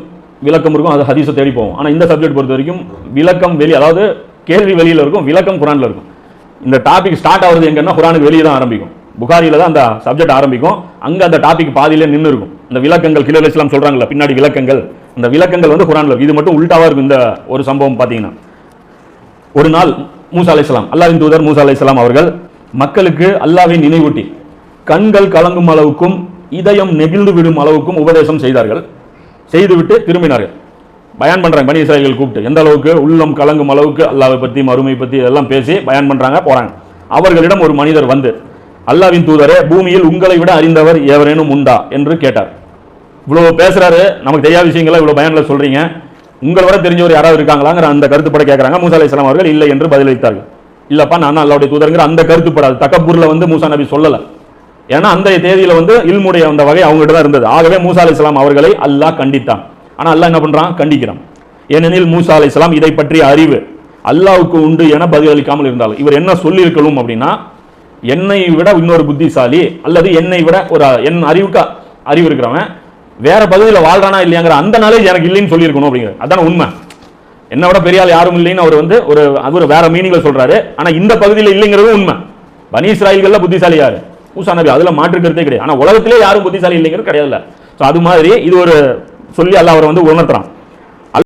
A: விளக்கம் இருக்கும். அது ஹதீஸை தேடி போவோம். ஆனால் இந்த சப்ஜெக்ட் பொறுத்த வரைக்கும் விளக்கம் வெளி அதாவது கேள்வி வெளியில் இருக்கும். விளக்கம் குரான்ல இருக்கும். இந்த டாபிக் ஸ்டார்ட் ஆகுறது எங்கன்னா குரானுக்கு வெளியே தான் ஆரம்பிக்கும். புகாரியில் தான் அந்த சப்ஜெக்ட் ஆரம்பிக்கும். அங்கே அந்த டாபிக் பாதியிலே நின்று இருக்கும் அந்த விளக்கங்கள் கிலோ இஸ்லாம் சொல்றாங்கல்ல பின்னாடி விளக்கங்கள். இந்த விளக்கங்கள் வந்து குரான்ல இது மட்டும் உல்டாவா இருக்கும் இந்த ஒரு சம்பவம் பார்த்தீங்கன்னா. ஒரு நாள் மூசா அலை இஸ்லாம் அல்லாவின் தூதர் மூசா அலைஹிஸ்ஸலாம் அவர்கள் மக்களுக்கு அல்லாஹ்வை நினைவூட்டி கண்கள் கலங்கும் அளவுக்கும் இதயம் நெகிழ்ந்து விடும் அளவுக்கும் உபதேசம் செய்தார்கள். செய்துவிட்டு திரும்பினார்கள். பயன் பண்ணுறாங்க பனி இஸ்ராயல்கள் கூப்பிட்டு. எந்த அளவுக்கு? உள்ளம் கலங்கும் அளவுக்கு அல்லாவை பற்றி மறுமை பற்றி இதெல்லாம் பேசி பயன் பண்ணுறாங்க போகிறாங்க அவர்களிடம் ஒரு மனிதர் வந்து அல்லாவின் தூதரே பூமியில் உங்களை விட அறிந்தவர் எவரேனும் உண்டா? என்று கேட்டார். இவ்வளோ பேசுகிறாரு நமக்கு தெரியாத விஷயங்களை இவ்வளோ பயனில் சொல்கிறீங்க உங்களை விட தெரிஞ்சவர் யாராவது இருக்காங்களாங்கிற அந்த கருத்துப்பட கேட்குறாங்க மூசா அலைஹிஸ்ஸலாம் அவர்கள் இல்லை என்று பதிலளித்தார்கள் இல்லைப்பா நான் தான் அல்லாவுடைய தூதருங்கிற அந்த கருத்துப்படாது. தக்கப்பூரில் வந்து மூசா நபி சொல்லலை. ஏன்னா அந்த தேதியில் வந்து இல்முடைய அந்த வகை அவங்ககிட்ட தான் இருந்தது. ஆகவே மூசா அலைஹிஸ்ஸலாம் அவர்களை அல்லாஹ் கண்டித்தான். ஆனால் அல்லாஹ் என்ன பண்ணுறான் கண்டிக்கிறான். ஏனெனில் மூசா அலைஹிஸ்ஸலாம் இதை பற்றிய அறிவு அல்லாவுக்கு உண்டு என பதிலளிக்காமல் இருந்தால் இவர் என்ன சொல்லியிருக்கணும் அப்படின்னா என்னை விட இன்னொரு புத்திசாலி அல்லது என்னை விட ஒரு என் அறிவுக்கு அறிவு இருக்கிறவன் வேற பகுதியில் வாழ்றானா இல்லையாங்கிற அந்த நாலேஜ் எனக்கு இல்லைன்னு சொல்லியிருக்கணும் அப்படிங்கிற அதான உண்மை. என்னை விட பெரிய ஆள் யாரும் இல்லைன்னு அவர் வந்து ஒரு அவர் வேற மீனிங்ல சொல்றாரு. ஆனா இந்த பகுதியில் இல்லைங்கிறது உண்மை. பனி இஸ்ராயல்கள்ல புத்திசாலி யாரு? மூசா நபி. அதில் மாற்று கிடையாது. ஆனால் உலகத்திலே யாரும் புத்திசாலி இல்லைங்கிறது கிடையாது ஸோ அது மாதிரி இது ஒரு சொல்லி அல்ல அவரை வந்து உணர்த்துறான்.